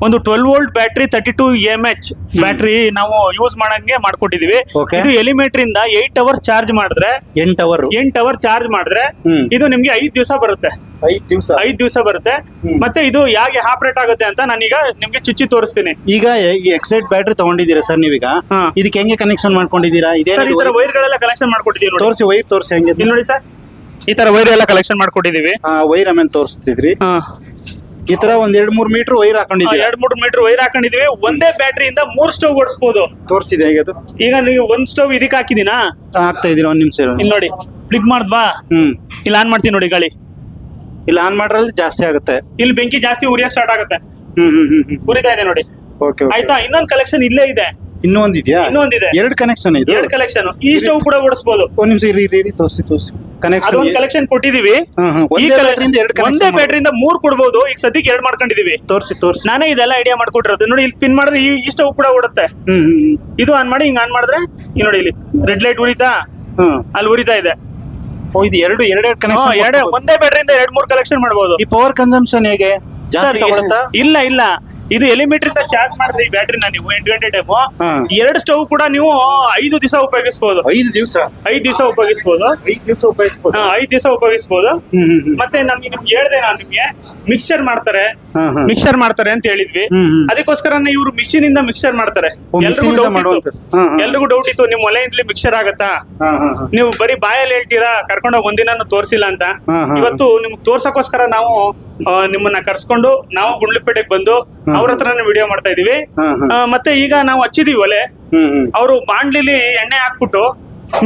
ಒಂದು twelve volt battery thirty two M H battery ನಾವು ಯೂಸ್ ಮಾಡಂಗೆ ಮಾಡ್ಕೊಟ್ಟಿದೀವಿ. Okay. ಇದು ಎಲಿಮೆಂಟ್ ಇಂದ ಏಟ್ ಅವರ್ ಚಾರ್ಜ್ ಮಾಡಿದ್ರೆ ಎಂಟ್ ಅವರ್ ಎಂಟ್ ಅವರ್ ಚಾರ್ಜ್ ಮಾಡಿದ್ರೆ ಹ್ಮ್. ಇದು ನಿಮ್ಗೆ ಐದ್ ದಿವಸ ಬರುತ್ತೆ. ಐದ್ ದಿವಸ. ಐದ್ ದಿವಸ ಬರುತ್ತೆ. ಮತ್ತೆ ಇದು ಹೇಗೆ ಆಪರೇಟ್ ಆಗುತ್ತೆ ಅಂತ ನಾನೀಗ ನಿಮ್ಗೆ ಚುಚ್ಚಿ ತೋರಿಸ್ತೀನಿ. ಈಗ ಎಕ್ಸೈಟ್ ಬ್ಯಾಟ್ರಿ ತಗೊಂಡಿದ್ದೀರಾ ಸರ್ ನೀವೀಗ? ಹಾ. ಇದಕ್ಕೆ ಹೆಂಗೆ ಕನೆಕ್ಷನ್ ಮಾಡ್ಕೊಂಡಿದ್ದೀರಾ? ಇದೇ ಈ ತರ ಇದೇನಿದು ವೈರ್ ಗಳೆಲ್ಲ ಕಲೆಕ್ಷನ್ ಮಾಡ್ಕೊಟ್ಟಿದೀವಿ ನೋಡಿ. ತೋರಿಸಿ ವೈರ್ ತೋರಿಸಿ ಹೆಂಗೆ? ಇಲ್ಲಿ ನೋಡಿ ಸರ್. ಈ ತರ ವೈರ್ ಎಲ್ಲ ಕಲೆಕ್ಷನ್ ಮಾಡ್ಕೊಟ್ಟಿದೀವಿ ವೈರ್ ಆಮೇಲೆ ತೋರಿಸ್ತಿದ್ರಿ. ಈ ತರ ಒಂದ್ ಎರಡ್ ಮೂರ್ ಮೀಟರ್ ವೈರ್ ಹಾಕೊಂಡಿದ್ದೀರಾ? ಎರಡ್ ಮೂರ್ ಮೀಟರ್ ವೈರ್ ಹಾಕೊಂಡಿದೀವಿ ಒಂದೇ ಬ್ಯಾಟ್ರಿಯಿಂದ ಮೂರ್ ಸ್ಟವ್ ಓಡಿಸಬಹುದು ತೋರಿಸಿದೆ ಹೇಗೆ ಅದು? ಈಗ ನೀವು ಒಂದ್ ಸ್ಟವ್ ಇದಕ್ಕೆ ಹಾಕಿದೀನಾ ಹಾಕ್ತಾ ಒಂದ್ ನಿಮಿಷ ಇರು. ಇಲ್ಲಿ ನೋಡಿ ಕ್ಲಿಕ್ ಮಾಡಿದ್ವಾ? ಹ್ಮ್. ಇಲ್ಲಿ ಆನ್ ಮಾಡ್ತೀನಿ ನೋಡಿ ಗಾಳಿ. ಇಲ್ಲಿ ಆನ್ ಮಾಡ್ರಲ್ಲಿ ಜಾಸ್ತಿ ಆಗುತ್ತೆ. ಇಲ್ಲಿ ಬೆಂಕಿ ಜಾಸ್ತಿ ಉರಿಯಕ್ ಸ್ಟಾರ್ಟ್ ಆಗುತ್ತೆ. ಹ್ಮ್ ಹ್ಮ್ ಹ್ಮ್ ಹ್ಮ್. ಉರಿತಾ ಇದೆ ನೋಡಿ. ಓಕೆ ಆಯ್ತಾ? ಇನ್ನೊಂದ್ ಕಲೆಕ್ಷನ್ ಇಲ್ಲೇ ಇದೆ. ಇನ್ನೂ ಒಂದಿದ್ಯಾ ಇನ್ನೊಂದಿದೆ. ಎರಡು ಕನೆಕ್ಷನ್ ಇದೆ? ಎರಡು ಕಲೆಕ್ಷನ್ ಈ ಸ್ಟವ್ ಕೂಡ ಓಡಿಸಬಹುದು ಒಂದ್ ನಿಮಿಷ ಇರಿ ಇರಿ ಇರಿ ತೋರಿಸಿ ತೋರಿಸಿ. ಕನೆಕ್ಷನ್ ಅದೊಂದು ಕಲೆಕ್ಷನ್ ಕೊಟ್ಟಿದೀವಿ. ಈ ಒಂದೇ ಇಂದ ಎರಡು ಕನೆಕ್ಷನ್ ಒಂದೇ ಬ್ಯಾಟರಿ ಬ್ಯಾಟ್ರಿಯಿಂದ ಮೂರ್ ಕೊಡ್ಬೋದು. ಈಗ ಸದ್ಯಕ್ಕೆ ಎರಡ್ ಮಾಡ್ಕೊಂಡಿದೀವಿ. ತೋರಿಸಿ ತೋರಿಸಿ. ನಾನೇ ಇದೆಲ್ಲ ಐಡಿಯಾ ಮಾಡ್ಕೊಟ್ಟಿರೋದು. ನೋಡಿ ಇಲ್ಲಿ ಪಿನ್ ಮಾಡಿದ್ರೆ ಈ- ಈ ಸ್ಟವ್ ಕೂಡ ಓಡುತ್ತೆ. ಹ್ಮ್ ಹ್ಮ್ ಇದು ಆನ್ ಮಾಡಿ ಹಿಂಗ್ ಆನ್ ಮಾಡಿದ್ರೆ ಈ ನೋಡಿ ಇಲ್ಲಿ ರೆಡ್ ಲೈಟ್ ಉರಿತಾ? ಹ್ಮ್. ಅಲ್ಲಿ ಉರಿತಾ ಇದೆ. ಓ ಇದು ಎರಡು ಎರಡೆರಡು ಹ್ಮ್, ಎರಡೇ ಕನೆಕ್ಷನ್ ಒಂದೇ ಬ್ಯಾಟ್ರಿಯಿಂದ ಎರಡ್ ಮೂರ್ ಕಲೆಕ್ಷನ್ ಮಾಡಬಹುದು ಈ ಪವರ್ ಕನ್ಸಂಪ್ಷನ್ ಹೇಗೆ? ಜಾಸ್ತಿ ತಗೊಳುತ್ತಾ? ಇಲ್ಲ ಇಲ್ಲ. ಇದು ಎಲಿಮೀಟರ್ ಇಂದ ಚಾರ್ಜ್ ಮಾಡಿದ್ರೆ ಈ ಬ್ಯಾಟ್ರಿನ ನೀವು ಎಂಟು ಗಂಟೆ ಟೈಪ್. ಎರಡು ಸ್ಟವ್ ಕೂಡ ನೀವು ಐದು ದಿವಸ ಉಪಯೋಗಿಸಬಹುದು ಐದು ದಿವಸ? ಐದು ದಿವಸ ಉಪಯೋಗಿಸಬಹುದು ಐದು ದಿವಸ ಉಪಯೋಗಿಸಬಹುದು ಐದು ದಿವಸ ಉಪಯೋಗಿಸಬಹುದು ಮತ್ತೆ ನಮ್ಗೆ ನಿಮ್ಗೆ ಹೇಳ್ದೆ ನಾನು ನಿಮ್ಗೆ ಮಿಕ್ಸರ್ ಮಾಡ್ತಾರೆ. ಮಿಕ್ಸರ್ ಮಾಡ್ತಾರೆ ಅಂತ ಹೇಳಿದ್ವಿ. ಅದಕ್ಕೋಸ್ಕರ ಇವರು ಮಿಷಿನ್ ಇಂದ ಮಿಕ್ಸರ್ ಮಾಡ್ತಾರೆ. ಎಲ್ರಿಗೂ ಡೌಟ್ ಇತ್ತು. ಎಲ್ರಿಗೂ ಡೌಟ್ ನಿಮ್ ಒಲೆಯಿಂದಲೇ ಮಿಕ್ಸರ್ ಆಗತ್ತಾ. ನೀವು ಬರೀ ಬಾಯಲ್ಲಿ ಹೇಳ್ತೀರಾ ಕರ್ಕೊಂಡೋಗಿ ಒಂದಿನಾನು ತೋರಿಸಿಲ್ಲ ಅಂತ. ಇವತ್ತು ನಿಮ್ಗೆ ತೋರ್ಸಕ್ಕೋಸ್ಕರ ನಾವು ನಿಮ್ಮನ್ನ ಕರ್ಸ್ಕೊಂಡು ನಾವು ಗುಂಡ್ಲಿಪೇಟೆಗೆ ಬಂದು ಅವ್ರ ಹತ್ರನೇ ವಿಡಿಯೋ ಮಾಡ್ತಾ ಇದೀವಿ. ಮತ್ತೆ ಈಗ ನಾವು ಹಚ್ಚಿದೀವಿ ಒಲೆ. ಅವರು ಬಾಂಡ್ಲಿಲಿ ಎಣ್ಣೆ ಹಾಕ್ಬಿಟ್ಟು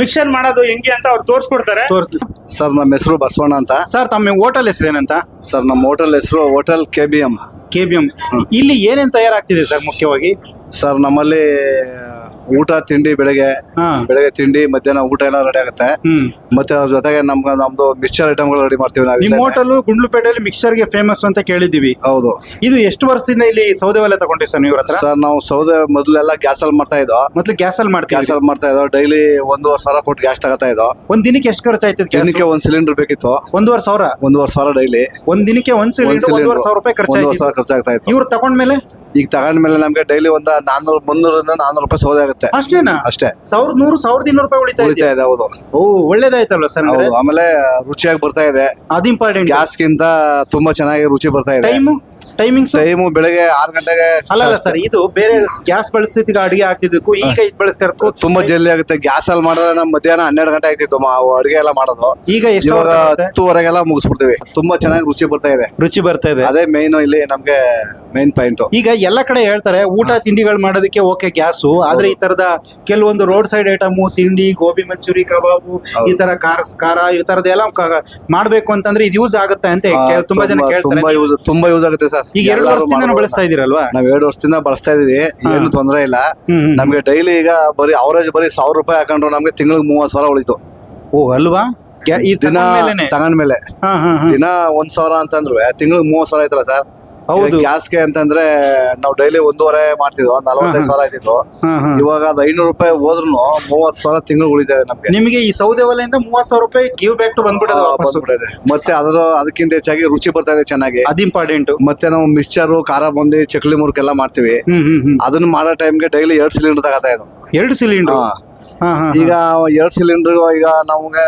ಮಿಕ್ಸರ್ ಮಾಡೋದು ಹೆಂಗೆ ಅಂತ ಅವ್ರು ತೋರಿಸ್ಕೊಡ್ತಾರೆ. ತೋರಿಸಿ. ಸರ್ ನಮ್ಮ ಹೆಸರು ಬಸವಣ್ಣ ಅಂತ. ಸರ್ ತಮ್ಮ ಹೋಟೆಲ್ ಹೆಸರು ಏನಂತ? ಸರ್ ನಮ್ಮ ಹೋಟೆಲ್ ಹೆಸರು hotel K B M K B M ಇಲ್ಲಿ ಏನೇನ್ ತಯಾರಾಗ್ತಿದೆ ಸರ್ ಮುಖ್ಯವಾಗಿ? ಸರ್ ನಮ್ಮಲ್ಲಿ ಊಟ ತಿಂಡಿ ಬೆಳಿಗ್ಗೆ ಹಾ. ಬೆಳಗ್ಗೆ ತಿಂಡಿ ಮಧ್ಯಾಹ್ನ ಊಟ ಎಲ್ಲ ರೆಡಿ ಆಗುತ್ತೆ. ಹ್ಮ್. ಮತ್ತೆ ಅದ್ರ ಜೊತೆಗೆ ನಮ್ಗೆ ನಮ್ದು ಮಿಕ್ಸ್ಚರ್ ಐಟಮ್ಗಳು ರೆಡಿ ಮಾಡ್ತೀವಿ ನಾವು ನಿಮ್ ಇಲ್ಲೇನೆ. ಹೋಟೆಲ್ ಗುಂಡ್ಲುಪೇಟೆಯಲ್ಲಿ ಮಿಕ್ಸರ್ಗೆ ಫೇಮಸ್ ಅಂತ ಕೇಳಿದ್ದೀವಿ. ಹೌದು. ಇದು ಎಷ್ಟು ವರ್ಷದಿಂದ ಇಲ್ಲಿ ಸೌದೆ ಒಲೆ ತಗೊಂಡ್ರಿ ಸರ್ ನೀವು ಹತ್ರ? ಸರ್ ನಾವು ಸೌದೆ ಮೊದಲೆಲ್ಲ ಗ್ಯಾಸ್ ಅಲ್ಲಿ ಮಾಡ್ತಾ ಇದ್ದೋ. ಮೊದ್ಲು ಗ್ಯಾಸ್ ಅಲ್ಲಿ ಗ್ಯಾಸ್ ಮಾಡ್ತೀವಿ ಅಲ್ಲಿ ಮಾಡ್ತಾ ಇದ್ದೋ. ಡೈಲಿ ಒಂದೂವರೆ ಸಾವಿರ ಕೊಟ್ಟು ಗ್ಯಾಸ್ ತಗೋತಾ ಇದ್ದೋ. ಒಂದ್ ದಿನಕ್ಕೆ ಎಷ್ಟು ಖರ್ಚು ಆಯ್ತದ ದಿನಕ್ಕೆ ಒಂದ್ ಸಿಲಿಂಡರ್ ಬೇಕಿತ್ತು. ಒಂದೂವರೆ ಸಾವಿರ? ಒಂದೂವರೆ ಸಾವಿರ ಡೈಲಿ ಒಂದ್ ದಿನಕ್ಕೆ ಒಂದ್ ಸಿಲಿಂಡರ್ ಒಂದೂವರೆ ಸಾವಿರ ರೂಪಾಯಿ ಖರ್ಚು ಒಂದೂವರೆ ಸಾವಿರ ಖರ್ಚಾಗ್ತಾ ಇತ್ತು. ಇವ್ರು ತಗೊಂಡ್ಮೇಲೆ? ಈಗ ತಗೊಂಡ್ಮೇಲೆ ನಮ್ಗೆ ಡೈಲಿ ಒಂದ್ ನಾನ್ನೂರು ಮುನ್ನೂರಿಂದ ನಾನ್ನೂರು ರೂಪಾಯಿ ಸೌದೆ ಆಗುತ್ತೆ. ಅಷ್ಟೇನಾ? ಅಷ್ಟೇ. ಸಾವಿರದ ನೂರು ಸಾವಿರದ ಇನ್ನೂರು ರೂಪಾಯಿ ಉಳಿತಾ ಉಳಿತಾ ಇದೆ ಇದೆ ಹೌದು. ಓ ಒಳ್ಳೇದಾಯ್ತಲ್ಲ ಸರ್ ಹೌದು ಆಮೇಲೆ ರುಚಿಯಾಗಿ ಬರ್ತಾ ಇದೆ. ಅದು ಇಂಪಾರ್ಟೆಂಟ್ ಗ್ಯಾಸ್ಗಿಂತ ತುಂಬಾ ಚೆನ್ನಾಗಿ ರುಚಿ ಬರ್ತಾ ಇದೆ. ಟೈಮು ಟೈಮಿಂಗ್ಸ್ ಟೈಮು ಬೆಳಗ್ಗೆ ಆರು ಗಂಟೆಗೆ ಅಲ್ಲ ಅಲ್ಲ ಸರ್ ಇದು ಬೇರೆ ಗ್ಯಾಸ್ ಬಳಸ್ತಿದ್ದ ಅಡಿಗೆ ಹಾಕ್ತಿದ್ದಕ್ಕೂ ಈಗ ಇದು ಬಳಸ್ತಾ ತುಂಬಾ ಜಲ್ದಿ ಆಗುತ್ತೆ. ಗ್ಯಾಸ್ ಅಲ್ಲಿ ಮಾಡಿದ್ರೆ ನಮ್ಮ ಮಧ್ಯಾಹ್ನ ಹನ್ನೆರಡು ಗಂಟೆ ಆಗ್ತಿತ್ತು ಮಾವು ಅಡುಗೆ ಎಲ್ಲ ಮಾಡೋದು. ಈಗ ಎಷ್ಟು ಇವಾಗ? ಹತ್ತುವರೆಗೆಲ್ಲ ಮುಗಿಸ್ಬಿಡ್ತೀವಿ. ತುಂಬಾ ಚೆನ್ನಾಗಿ ರುಚಿ ಬರ್ತಾ ಇದೆ. ರುಚಿ ಬರ್ತಾ ಇದೆ. ಅದೇ ಮೇನ್ ಇಲ್ಲಿ ನಮ್ಗೆ ಮೇನ್ ಪಾಯಿಂಟ್ ಈಗ ಎಲ್ಲ ಕಡೆ ಹೇಳ್ತಾರೆ ಊಟ ತಿಂಡಿಗಳು ಮಾಡೋದಕ್ಕೆ ಓಕೆ ಗ್ಯಾಸು ಆದ್ರೆ ಈ ತರದ ಕೆಲವೊಂದು ರೋಡ್ ಸೈಡ್ ಐಟಮು ತಿಂಡಿ ಗೋಬಿ ಮಂಚೂರಿ ಕಬಾಬು ಈ ತರ ಖಾರ ಖಾರ ಈ ತರದ ಎಲ್ಲ ಮಾಡ್ಬೇಕು ಅಂತಂದ್ರೆ ಇದು ಯೂಸ್ ಆಗುತ್ತೆ ಅಂತ ತುಂಬಾ ಜನ ಕೇಳ್ತಾರೆ. ತುಂಬಾ ಯೂಸ್ ತುಂಬಾ ಯೂಸ್ ಆಗುತ್ತೆ. ಸರ್. ಈಗ ಎರಡು ವರ್ಷದಿಂದ ಬಳಸ್ತಾ ಇದೀರಲ್ವಾ ನಾವ್ ಎರಡು ವರ್ಷದಿಂದ ಬಳಸ್ತಾ ಇದೀವಿ. ಏನು ತೊಂದರೆ ಇಲ್ಲ. ಹ್ಮ್, ಹ್ಮ್. ನಮ್ಗೆ ಡೈಲಿ ಈಗ ಬರೀ ಅವರೇಜ್ ಬರೀ ಸಾವಿರ ರೂಪಾಯಿ ಹಾಕೊಂಡ್ರು ನಮ್ಗೆ ತಿಂಗಳಿಗೆ ಮೂವತ್ ಸಾವಿರ ಉಳಿತು. ಓ ಅಲ್ವಾ? ಈ ದಿನ ತಗೊಂಡ್ಮೇಲೆನೆ? ತಗೊಂಡ್ಮೇಲೆ. ಹಾ ಹಾ ಹಾ. ದಿನ ಒಂದ್ ಸಾವಿರ ಅಂತಂದ್ರು. ತಿಂಗಳಿಗೆ ಮೂವತ್ ಸಾವಿರ ಆಯ್ತಲ್ಲ ಸರ್? ಹೌದು. ಗ್ಯಾಸ್ಗೆ ಅಂತಂದ್ರೆ ನಾವು ಡೈಲಿ ಒಂದೂವರೆ ಮಾಡ್ತಿದ್ವು ನಲವತ್ತೈದು ಸಾವಿರ ಆಯ್ತಿತ್ತು. ಇವಾಗ ಅದು ಐನೂರು ರೂಪಾಯಿ ಹೋದ್ರು ಮೂವತ್ತು ಸಾವಿರ ತಿಂಗಳು ಉಳಿತಾ ಇದೆ ನಮ್ಗೆ. ನಿಮಗೆ ಈ ಸೌದೆ ಒಲೆಯಿಂದ ಮೂವತ್ತು ಸಾವಿರ ರೂಪಾಯಿ ಗಿವ್ ಬ್ಯಾಕ್ ಟು ಬಂದ್ಬಿಡೋದು ವಾಪಸ್ ಬಂದ್ಬಿಟ್ಟಿದೆ. ಮತ್ತೆ ಅದರ ಅದಕ್ಕಿಂತ ಹೆಚ್ಚಾಗಿ ರುಚಿ ಬರ್ತಾ ಇದೆ ಚೆನ್ನಾಗಿ. ಅದು ಇಂಪಾರ್ಟೆಂಟ್ ಮತ್ತೆ ನಾವು ಮಿಕ್ಸ್ಚರ್ ಖಾರ ಬಂದಿ ಚಕ್ಲಿ ಮುರುಕೆಲ್ಲ ಮಾಡ್ತೀವಿ. ಅದನ್ನ ಮಾಡೋ ಟೈಮ್ಗೆ ಡೈಲಿ ಎರಡು ಸಿಲಿಂಡರ್ ತಗೋತಾ ಇದ್ದು ಎರಡು ಸಿಲಿಂಡರ್ ಈಗ ಎರಡ್ ಸಿಲಿಂಡರ್ ಈಗ ನಮ್ಗೆ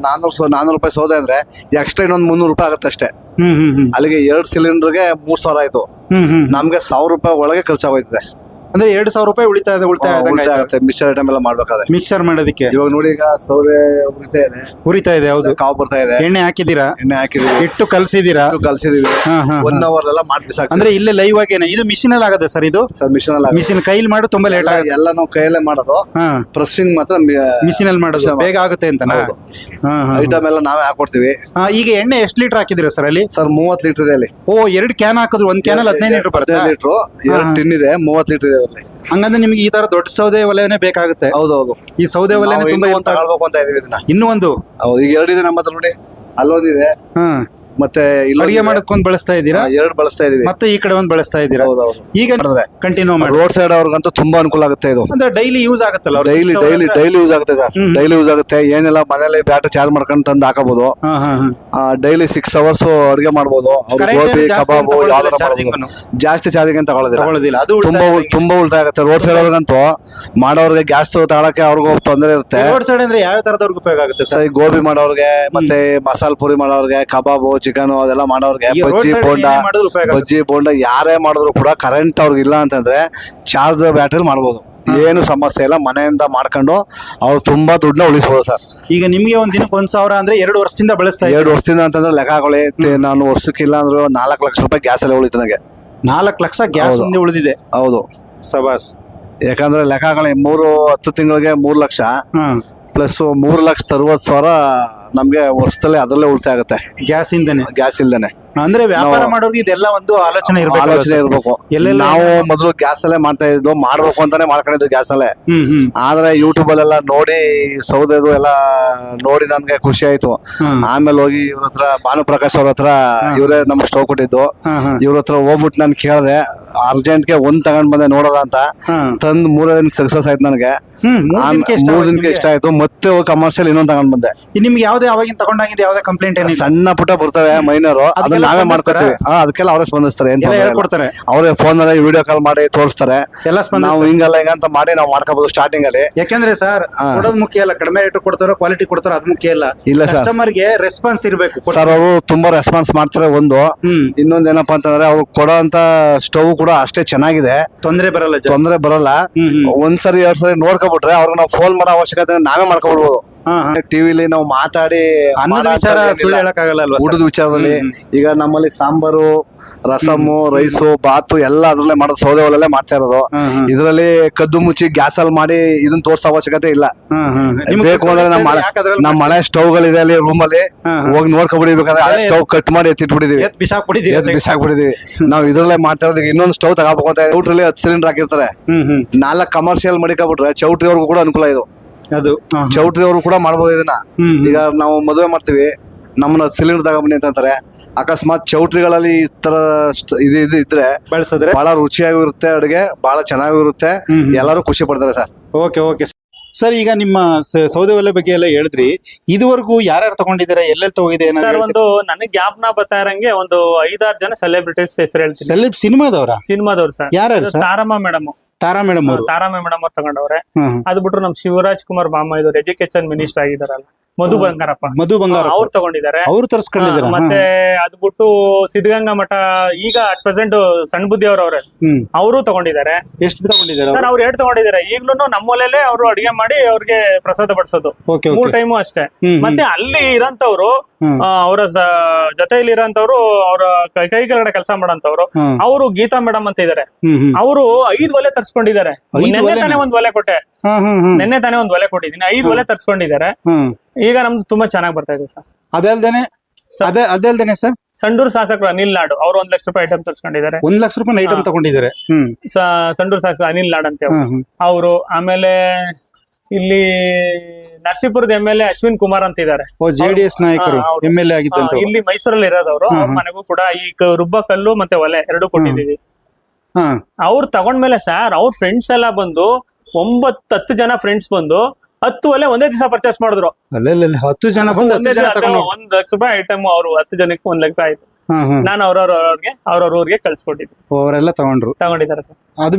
ನಾನೂರು ನಾನೂರು ರೂಪಾಯಿ ಸೋದೆ ಅಂದ್ರೆ ಎಕ್ಸ್ಟ್ರಾ ಇನ್ನೊಂದು ಮುನ್ನೂರು ರೂಪಾಯಿ ಆಗುತ್ತೆ ಅಷ್ಟೇ. ಅಲ್ಲಿಗೆ ಎರಡ್ ಸಿಲಿಂಡರ್ಗೆ ಮೂರ್ ಸಾವಿರ ಆಯ್ತು. ನಮ್ಗೆ ಸಾವಿರ ರೂಪಾಯಿ ಒಳಗೆ ಖರ್ಚಾಗೋಯ್ತದೆ. ಅಂದ್ರೆ ಎರಡು ಸಾವಿರ ರೂಪಾಯಿ ಉಳಿತಾಯ ಉಳಿತಾಯ ಉಳಿತಾಯ ಆಗುತ್ತೆ ಮಿಕ್ಸರ್ ಐಟಮ್ ಎಲ್ಲ ಮಾಡ್ಬೇಕಾದ್ರೆ. ಮಿಕ್ಸರ್ ಮಾಡೋದಕ್ಕೆ. ಇವಾಗ ನೋಡಿ ಈಗ ಸೌದೆ ಉರಿತಾ ಇದೆ. ಉರಿತಾ ಇದೆ ಹೌದು. ಕಾವು ಬರ್ತಾ ಇದೆ. ಎಣ್ಣೆ ಹಾಕಿದೀರಾ ಎಣ್ಣೆ ಹಾಕಿದೀರಾ ಇಟ್ಟು ಕಲ್ಸಿದೀರಾ ಕಲ್ಸಿದೀವಿ ಹಾ, ಹಾ, ಒನ್ ಅವರ್ ಎಲ್ಲ ಮಾಡಿ ಅಂದ್ರೆ ಇಲ್ಲೇ ಲೈವ್ ಆಗೇನೆ ಇದು ಮಿಷಿನ್ ಅಲ್ಲಿ ಆಗದೆ ಸರ್ ಇದು? ಸರ್ ಮಿಷನ್ ಎಲ್ಲ ಮಿಷಿನ್ ಕೈಲಿ ಮಾಡಿ ತುಂಬಾ ಲೇಟ್ ಎಲ್ಲ- ಆಗುತ್ತೆ. ಎಲ್ಲ ನಾವು ಕೈಯಲ್ಲೇ ಮಾಡೋದು. ಹಾ. ಪ್ರೆಸ್ಸಿಂಗ್ ಮಾತ್ರ ಮಿಷಿನ್ ಅಲ್ಲಿ ಮಾಡೋದು. ಬೇಗ ಆಗುತ್ತೆ ಅಂತ ಹೌದು. ಹಾ, ಹಾ, ಐಟಮ್ ಎಲ್ಲ ನಾವೇ ಹಾಕೊಡ್ತೀವಿ. ಹಾ. ಈಗ ಎಣ್ಣೆ ಎಷ್ಟು ಲೀಟರ್ ಹಾಕಿದಿರ ಸರ್ ಅಲ್ಲಿ? ಸರ್ ಮೂವತ್ ಲೀಟರ್ ಇದೆ ಅಲ್ಲಿ. ಓ ಎರಡು ಕ್ಯಾನ್ ಹಾಕಿದ್ರು. ಒಂದ್ ಕ್ಯಾನ್ ಅಲ್ಲಿ ಹದಿನೈದು ಲೀಟರ್ ಬರುತ್ತೆ. ಲೀಟರ್ ಎರಡು. ಟಿನ್ ಇದೆ ಮೂವತ್ ಲೀಟರ್ ಇದೆ. ಅದರಲ್ಲಿ ಹಂಗಂದ್ರೆ ನಿಮ್ಗೆ ಈ ತರ ದೊಡ್ಡ ಸೌದೆ ಒಲೆನೇ ಬೇಕಾಗುತ್ತೆ. ಹೌದೌದು. ಈ ಸೌದೆ ಒಲೆನೇ ತುಂಬಾ ಇನ್ನೂ ಒಂದ್ ತಗೊಳ್ಬೇಕು ಅಂತ ಇದೀವಿ ಇದನ್ನ. ಇನ್ನೂ ಒಂದು? ಹೌದು ಈಗ ಎರಡಿದೆ ನಮ್ಮ ಹತ್ರ ನೋಡಿ. ಅಲ್ಲೊಂದಿದೆ. ಹಾ. ಮತ್ತೆ ಇಲ್ಲಿ ಅಡಿಗೆ ಮಾಡೋದ್ಕೊಂಡ್ ಬಳಸ್ತಾ ಇದ್ದೀರಾ? ಎರಡು ಬಳಸ್ತಾ ಇದೀವಿ ಮತ್ತೆ ಈ ಕಡೆ ಒಂದ್ ಬಳಸ್ತಾ ಇದ್ದೀರಾ? ಹೌದೌದು ಈಗ. ಕಂಟಿನ್ಯೂ ಮಾಡಿ. ರೋಡ್ ಸೈಡ್ ಅವ್ರಿಗಂತೂ ತುಂಬಾ ಅನುಕೂಲ ಆಗುತ್ತೆ ಇದು. ಅಂದ್ರೆ ಡೈಲಿ ಯೂಸ್ ಆಗುತ್ತಲ್ಲ ಡೈಲಿ ಡೈಲಿ ಡೈಲಿ ಯೂಸ್ ಆಗುತ್ತೆ ಸರ್. ಡೈಲಿ ಯೂಸ್ ಆಗುತ್ತೆ. ಏನೆಲ್ಲ ಮನೇಲಿ ಬ್ಯಾಟ್ರಿ ಚಾರ್ಜ್ ಮಾಡ್ಕೊಂಡು ತಂದು ಹಾಕಬಹುದು ಡೈಲಿ ಸಿಕ್ಸ್ ಅವರ್ಸ್ ಅಡುಗೆ ಮಾಡಬಹುದು ಗೋಬಿ ಕಬಾಬ್ ಜಾಸ್ತಿ ಯಾವ್ದಾರ ಚಾರ್ಜಿಂಗ್ ಅಂತ ತಗೊಳ್ಳೋದಿಲ್ಲ ತುಂಬಾ ತುಂಬಾ ಉಳಿತಾಯ ಆಗುತ್ತೆ. ರೋಡ್ ಸೈಡ್ ಅವ್ರಿಗಂತೂ ಮಾಡೋರಿಗೆ ಗ್ಯಾಸ್ ತಾಳಕ್ಕೆ ಅವ್ರಿಗೂ ತೊಂದರೆ ಇರುತ್ತೆ. ರೋಡ್ ಸೈಡ್ ಅಂದ್ರೆ ಯಾವ ತರದವ್ರಿಗೆ ಉಪಯೋಗ ಆಗುತ್ತೆ ಸರ್? ಗೋಬಿ ಮಾಡೋರಿಗೆ ಮತ್ತೆ ಮಸಾಲ ಪುರಿ ಮಾಡೋರ್ಗೆ ಕಬಾಬು ಚಿಕನ್ ಅದೆಲ್ಲ ಮಾಡೋರ್ಗೆ ಈ road ಬಜ್ಜಿ side ಬೋಂಡ ಏನೇ ಮಾಡಿದ್ರು ಉಪಯೋಗ ಆಗುತ್ತೆ. ಬಜ್ಜಿ ಬೋಂಡ ಯಾರೇ ಮಾಡಿದ್ರು ಕೂಡ ಕರೆಂಟ್ ಅವ್ರಿಗೆ ಇಲ್ಲ ಅಂತಂದ್ರೆ ಚಾರ್ಜ್ ಬ್ಯಾಟ್ರಿ ಮಾಡ್ಬೋದು. ಏನು ಸಮಸ್ಯೆ ಇಲ್ಲ ಮನೆಯಿಂದ ಮಾಡ್ಕೊಂಡು ಅವ್ರು ತುಂಬಾ ದುಡ್ಡನ್ನ ಉಳಿಸ್ಬೋದು ಸರ್. ಈಗ ನಿಮ್ಗೆ ಒಂದ್ ದಿನಕ್ಕೆ ಒಂದ್ ಸಾವಿರ ಅಂದ್ರೆ ಎರಡು ವರ್ಷದಿಂದ ಬಳಸ್ತಾ. ಎರಡು ವರ್ಷದಿಂದ ಅಂತಂದ್ರೆ ಲೆಕ್ಕ ಹಾಕೊಳ್ಳಿ ತೆ- ನಾನು ವರ್ಷಕ್ಕಿಲ್ಲ ಅಂದ್ರೆ ನಾಲ್ಕು ಲಕ್ಷ ರೂಪಾಯಿ ಗ್ಯಾಸ್ ಎಲ್ಲ ಉಳಿತು ನನಗೆ ನಾಲ್ಕು ಲಕ್ಷ ಗ್ಯಾಸ್ ಹೌದು. ಒಂದೇ ಉಳಿದಿದೆ? ಹೌದು. ಸಬಾಸ್. ಯಾಕಂದ್ರೆ ಲೆಕ್ಕ ಹಾಕೊಳ್ಳಿ ಮೂರು ಹತ್ತು ತಿಂಗಳಿಗೆ ಮೂರು ಲಕ್ಷ. ಹ್ಮ್ ಪ್ಲಸ್ ಮೂರು ಲಕ್ಷದ ಅರವತ್ತು ಸಾವಿರ ನಮಗೆ ವರ್ಷದಲ್ಲಿ ಅದರಲ್ಲೇ ಉಳಿತಾಯ ಆಗುತ್ತೆ. ಗ್ಯಾಸ್ ಇಂದನೆ ಗ್ಯಾಸ್ ಇಲ್ದೇನೆ. ಅಂದ್ರೆ ವ್ಯಾಪಾರ ಮಾಡೋರ್ಗೆ ಇದೆಲ್ಲ ಒಂದು ಆಲೋಚನೆ ಇರ್ಬೇಕು ಆಲೋಚನೆ ಇರಬೇಕು. ಎಲ್ಲೆಲ್ಲ ನಾವು ಮೊದಲು ಗ್ಯಾಸ್ ಅಲ್ಲೇ ಮಾಡ್ತಾ ಇದ್ದು ಮಾಡ್ಬೇಕು ಅಂತಾನೆ ಮಾಡ್ಕೊಂಡಿದ್ದು ಗ್ಯಾಸ್ ಅಲ್ಲೇ ಹ್ಮ್ ಹ್ಮ್. ಆದ್ರೆ ಯೂಟ್ಯೂಬ್ ಅಲ್ಲೆಲ್ಲ ನೋಡಿ ಸೌದೆದು ಎಲ್ಲ ನೋಡಿ ನನ್ಗೆ ಖುಷಿ ಆಯ್ತು. ಆಮೇಲೆ ಹೋಗಿ ಇವ್ರ ಹತ್ರ ಭಾನುಪ್ರಕಾಶ್ ಅವ್ರ ಹತ್ರ ಇವರೇ ನಮ್ಗೆ ಸ್ಟವ್ ಕೊಟ್ಟಿದ್ದು. ಇವ್ರ ಹತ್ರ ಹೋಗ್ಬಿಟ್ಟು ನಾನು ಕೇಳಿದೆ ಅರ್ಜೆಂಟ್ಗೆ ಒಂದ್ ತಗೊಂಡ್ ಬಂದೆ ನೋಡೋದ ಅಂತ. ತಂದ್ ಮೂರೇ ದಿನಕ್ಕೆ ಸಕ್ಸಸ್ ಆಯ್ತು ನನಗೆ. ಮೂರು ದಿನಕ್ಕೆ ಇಷ್ಟ ಆಯ್ತು ಮತ್ತೆ ಕಮರ್ಷಿಯಲ್ ಇನ್ನೊಂದ್ ತಗೊಂಡ್ ಬಂದೆ. ನಿಮ್ಗೆ ಯಾವ್ದೇ ಅವಾಗಿನ ತಗೊಂಡಾಗಿದೆ ಯಾವ್ದೇ ಕಂಪ್ಲೇಂಟ್ ಏನಿಲ್ಲ? ಸಣ್ಣ ಪುಟ್ಟ ಬರ್ತವೆ ಮೈನರ್ ಅದನ್ನ ನಾವೇ? ಮಾಡ್ಕೊತೀವಿ. ಹಾ ಅದಕ್ಕೆಲ್ಲ ಅವರೇ ಸ್ಪಂದಿಸ್ತಾರೆ ಏನ್ ಹೇಳ್ಕೊಡ್ತಾರೆ? ಅವರೇ ಫೋನ್ ಅಲ್ಲಿ ವಿಡಿಯೋ ಕಾಲ್ ಮಾಡಿ ತೋರಿಸ್ತಾರೆ. ಎಲ್ಲ ನಾವು ಹಿಂಗಲ್ಲ ಹಿಂಗಂತ ಮಾಡಿ ನಾವು ಮಾಡ್ಕೋಬಹುದು ಸ್ಟಾರ್ಟಿಂಗ್ ಅಲ್ಲಿ. ಯಾಕೆಂದ್ರೆ ಸರ್. ಕೊಡೋದು ಮುಖ್ಯ ಅಲ್ಲ. ಕಡಿಮೆ ರೇಟ್ ಕೊಡ್ತಾರೋ ಕ್ವಾಲಿಟಿ ಕೊಡ್ತಾರೋ ಅದು ಮುಖ್ಯ ಇಲ್ಲ. ಇಲ್ಲ ಸರ್. ಕಸ್ಟಮರ್ಗೆ ರೆಸ್ಪಾನ್ಸ್ ಇರಬೇಕು. ಸರ್ ಅವರು ತುಂಬಾ ರೆಸ್ಪಾನ್ಸ್ ಮಾಡ್ತಾರೆ ಒಂದು. ಇನ್ನೊಂದ್ ಏನಪ್ಪಾ ಅಂತಂದ್ರೆ ಅವ್ರು ಕೊಡೋಂತ ಸ್ಟವ್ ಕೂಡ ಅಷ್ಟೇ ಚೆನ್ನಾಗಿದೆ. ತೊಂದ್ರೆ ಬರಲ್ಲ ತೊಂದರೆ ಬರಲ್ಲ. ಒಂದ್ಸರಿ ಎರಡ್ ಸರಿ ನೋಡ್ಕೊಬಿಟ್ರೆ ಅವ್ರಿಗೆ ನಾವು ಫೋನ್ ಮಾಡೋ ಅವಶ್ಯಕತೆ ನಾವೇ ಮಾಡ್ಕೊಬಿಡ್ಬೋದು. ಟಿವಿಲಿ ನಾವು ಮಾತಾಡಿ ಅನ್ನದ ವಿಚಾರ ಸುಳ್ಳು ಹೇಳಕ್ಕಾಗಲ್ಲ ಅಲ್ವಾ? ಊಟದ ವಿಚಾರದಲ್ಲಿ ಈಗ ನಮ್ಮಲ್ಲಿ ಸಾಂಬಾರು ರಸಮ್ಮು ರೈಸು ಬಾತು ಎಲ್ಲ ಅದ್ರಲ್ಲೇ ಮಾಡೋದು ಸೌದೆ ಒಲೆಲ್ಲೇ ಮಾಡ್ತಾ ಇರೋದು. ಇದ್ರಲ್ಲಿ ಕದ್ದು ಮುಚ್ಚಿ ಗ್ಯಾಸ್ ಅಲ್ಲಿ ಮಾಡಿ ಇದನ್ನ ತೋರ್ಸೋ ಅವಶ್ಯಕತೆ ಇಲ್ಲ. ಬೇಕು ಅಂದ್ರೆ ನಮ್ಮ ಮಳೆ ನಮ್ಮ ಮಳೆ ಸ್ಟೌವ್ ಗಳಿದೆ ಅಲ್ಲಿ ರೂಮ್ ಅಲ್ಲಿ. ಹೋಗಿ ನೋಡ್ಕೊಂಡ್ಬಿಡಿಬೇಕಾದ್ರೆ ಸ್ಟೌವ್ ಸ್ಟವ್ ಕಟ್ ಮಾಡಿ ಎತ್ತಿಟ್ಬಿಟ್ಟಿದೀವಿ. ಎತ್ ಬಿಸಾಕ್ಬಿಟ್ಟಿದ್ದೀರಿ ಎತ್ ಬಿಸಾಕ್ಬಿಟ್ಟಿದೀವಿ. ನಾವು ಇದ್ರಲ್ಲೇ ಮಾಡ್ತಾ ಇರೋದು. ಇನ್ನೊಂದು ಸ್ಟವ್ ತಗೋಬೇಕು ಅಂತ ಚೌಟ್ರಲ್ಲಿ ಹತ್ತು ಸಿಲಿಂಡರ್ ಹಾಕಿರ್ತಾರೆ. ನಾಲ್ಕು ಕಮರ್ಷಿಯಲ್ ಮಡಿಕಾಬಿಟ್ರೆ ಚೌಟ್ರಿ ಅವ್ರಿಗೂ ಕೂಡ ಅನುಕೂಲ ಇದು. ಅದು ಹಾ. ಚೌಟ್ರಿ ಅವರು ಕೂಡ ಮಾಡಬಹುದು ಇದನ್ನ ಹ್ಮ್, ಹ್ಮ್. ಈಗ ನಾವು ಮದುವೆ ಮಾಡ್ತೀವಿ ನಮ್ಮನ್ನ ಸಿಲಿಂಡರ್ ತಗೊಂಬನ್ನಿ ಅಂತಂತಾರೆ ಅಕಸ್ಮಾತ್ ಚೌಟ್ರಿಗಳಲ್ಲಿ ಈ ತರ ಸ್ಟ್- ಇದು ಇದು ಇದ್ರೆ ಬಳಸಿದ್ರೆ ಬಹಳ ರುಚಿಯಾಗಿರುತ್ತೆ ಅಡುಗೆ ಬಹಳ ಚೆನ್ನಾಗಿರುತ್ತೆ. ಎಲ್ಲರೂ ಖುಷಿ ಪಡ್ತಾರೆ ಸರ್ ಓಕೆ ಓಕೆ ಸರ್ ಈಗ ನಿಮ್ಮ ಸ- ಸೌದೆ ಒಲೆ ಬಗ್ಗೆ ಎಲ್ಲ ಹೇಳಿದ್ರಿ. ಇದುವರೆಗೂ ಯಾರ್ಯಾರು ತಗೊಂಡಿದ್ದೀರಾ? ಎಲ್ಲೆಲ್ಲಿ ತಗೋಗಿದೆ ಸರ್ ಒಂದು ನನಗೆ ಜ್ಞಾಪನ ಬರ್ತಾ ಇರಂಗೆ ಒಂದು ಐದಾರು ಜನ ಸೆಲೆಬ್ರಿಟೀಸ್ ಹೆಸರು ಹೇಳ್ತೀನಿ. ಸೆಲೆಬ್ ಸಿನಿಮಾದವರ? ಸಿನಿಮಾದವ್ರು ಸರ್. ಯಾರ್ಯಾರು sir? Taramma madam. Tara madam Tara Taramma madam ಅವ್ರು ತಗೊಂಡವ್ರೆ. ಹ್ಮ್ ಅದು ಬಿಟ್ರು ನಮ್ ಶಿವರಾಜ್ ಕುಮಾರ್ ಮಾಮ ಇದ್ರು ಎಜುಕೇಶನ್ ಮಿನಿಸ್ಟರ್ ಆಗಿದಾರಲ್ಲ. ಮಧು ಬಂಗಾರಪ್ಪ. ಮಧು ಬಂಗಾರ ಅವ್ರು ತಗೊಂಡಿದ್ದಾರೆ. ಅವ್ರು ತರಿಸ್ಕೊಂಡಿದ್ದಾರೆ? ಮತ್ತೆ ಅದ್ ಬಿಟ್ಟು ಸಿದ್ಧಗಂಗಾ ಮಠ ಈಗ ಅಟ್ ಪ್ರೆಸೆಂಟ್ ಸಣ್ಣ ಬುದ್ಧಿ ಅವ್ರವ್ರೆ ಅವರು. ತಗೊಂಡಿದ್ದಾರೆ. ಎಷ್ಟು ತಗೊಂಡಿದ್ದಾರೆ ಸರ್ ಅವ್ರು? ಎರಡು ತಗೊಂಡಿದ್ದಾರೆ. ಈಗ್ಲೂ ನಮ್ಮೊಲೆಲೆ ಅವರು ಅಡಿಗೆ ಮಾಡಿ ಅವ್ರಿಗೆ ಪ್ರಸಾದ ಬಡಿಸೋದು. ಓಕೆ ಮೂರ್ ಟೈಮು ಅಷ್ಟೇ. ಮತ್ತೆ ಅಲ್ಲಿ ಇರೋಂತವ್ರು. ಅವರ ಜೊತೆಯಲ್ಲಿ ಇರೋಂತವ್ರು ಅವರ ಕೈ ಕೈ ಕೆಳಗಡೆ ಕೆಲಸ ಮಾಡೋಂತವ್ರು. ಅವರು ಗೀತಾ ಮೇಡಮ್ ಅಂತ ಇದಾರೆ. ಅವರು ಐದ್ ಒಲೆ ತರ್ಸ್ಕೊಂಡಿದ್ದಾರೆ. ನಿನ್ನೆ? ತಾನೇ ಒಂದ್ ಒಲೆ ಕೊಟ್ಟೆ. ನೆನ್ನೆ ತಾನೇ ಒಂದ್ ಒಲೆ ಕೊಟ್ಟಿದ್ದೀನಿ. ಐದ್ ಒಲೆ ತರ್ಸ್ಕೊಂಡಿದ್ದಾರೆ. ಈಗ ನಮ್ದು ತುಂಬಾ ಚೆನ್ನಾಗಿ ಬರ್ತಾ ಇದೆ ಸರ್. ಅದಲ್ದೇನೆ ಅದೇ ಅದಲ್ದೇನೆ ಸರ್? ಸಂಡೂರ್ ಶಾಸಕರು ಅನಿಲ್ ನಾಡು ಅವ್ರು ಒಂದ್ ಲಕ್ಷ ರೂಪಾಯಿ ಐಟಮ್ ತರ್ಸ್ಕೊಂಡಿದ್ದಾರೆ. ಒಂದ್ ಲಕ್ಷ ರೂಪಾಯಿ ಐಟಮ್. ತಗೊಂಡಿದ್ದಾರೆ. ಸಂಡೂರ್ ಶಾಸಕ ಅನಿಲ್ ನಾಡ್ ಅಂತ ಅವರು. ಆಮೇಲೆ ಇಲ್ಲಿ ನರಸೀಪುರದ M L A Ashwin Kumar ಅಂತ ಇದ್ದಾರೆ. ಜೆಡಿಎಸ್ ನಾಯಕರು ಎಂ ಎಲ್ ಎ ಆಗಿದ್ದಂತ ಇಲ್ಲಿ ಮೈಸೂರಲ್ಲಿ ಇರೋದವರು ಮನೆಗೂ ಕೂಡ ಈ ರುಬ್ಬ ಕಲ್ಲು ಮತ್ತೆ ಒಲೆ ಎರಡು ಕೊಟ್ಟಿದೀವಿ ಹಾ. ಅವ್ರು ತಗೊಂಡ್ಮೇಲೆ ಸರ್ ಅವ್ರ ಫ್ರೆಂಡ್ಸ್ ಎಲ್ಲ ಬಂದು ಒಂಬತ್ತು ಹತ್ತು ಜನ ಫ್ರೆಂಡ್ಸ್ ಬಂದು ಹತ್ತು ಒಲೆ ಒಂದೇ ದಿವಸ ಪರ್ಚೇಸ್ ಮಾಡಿದ್ರು. ಹತ್ತು ಜನ ಬಂದು ಒಂದೇ ಹತ್ತು ಜನ ಒಂದ್ ಲಕ್ಷ ರೂಪಾಯಿ ಐಟಮ್ ಅವರು ಹತ್ತು ಜನಕ್ಕೆ ಒಂದ್ ಲಕ್ಷ ಆಯ್ತು. ಹ್ಮ್ ಹ್ಮ್. ನಾನು ಅವ್ರವ್ರ ಅವ್ರಿಗೆ ಅವ್ರವ್ರ ಊರಿಗೆ ಕಳ್ಸಿಕೊಟ್ಟಿದ್ದೆ ಅವರೆಲ್ಲ ತಗೊಂಡ್ರು. ತಗೊಂಡಿದ್ದಾರೆ ಸರ್. ಅದು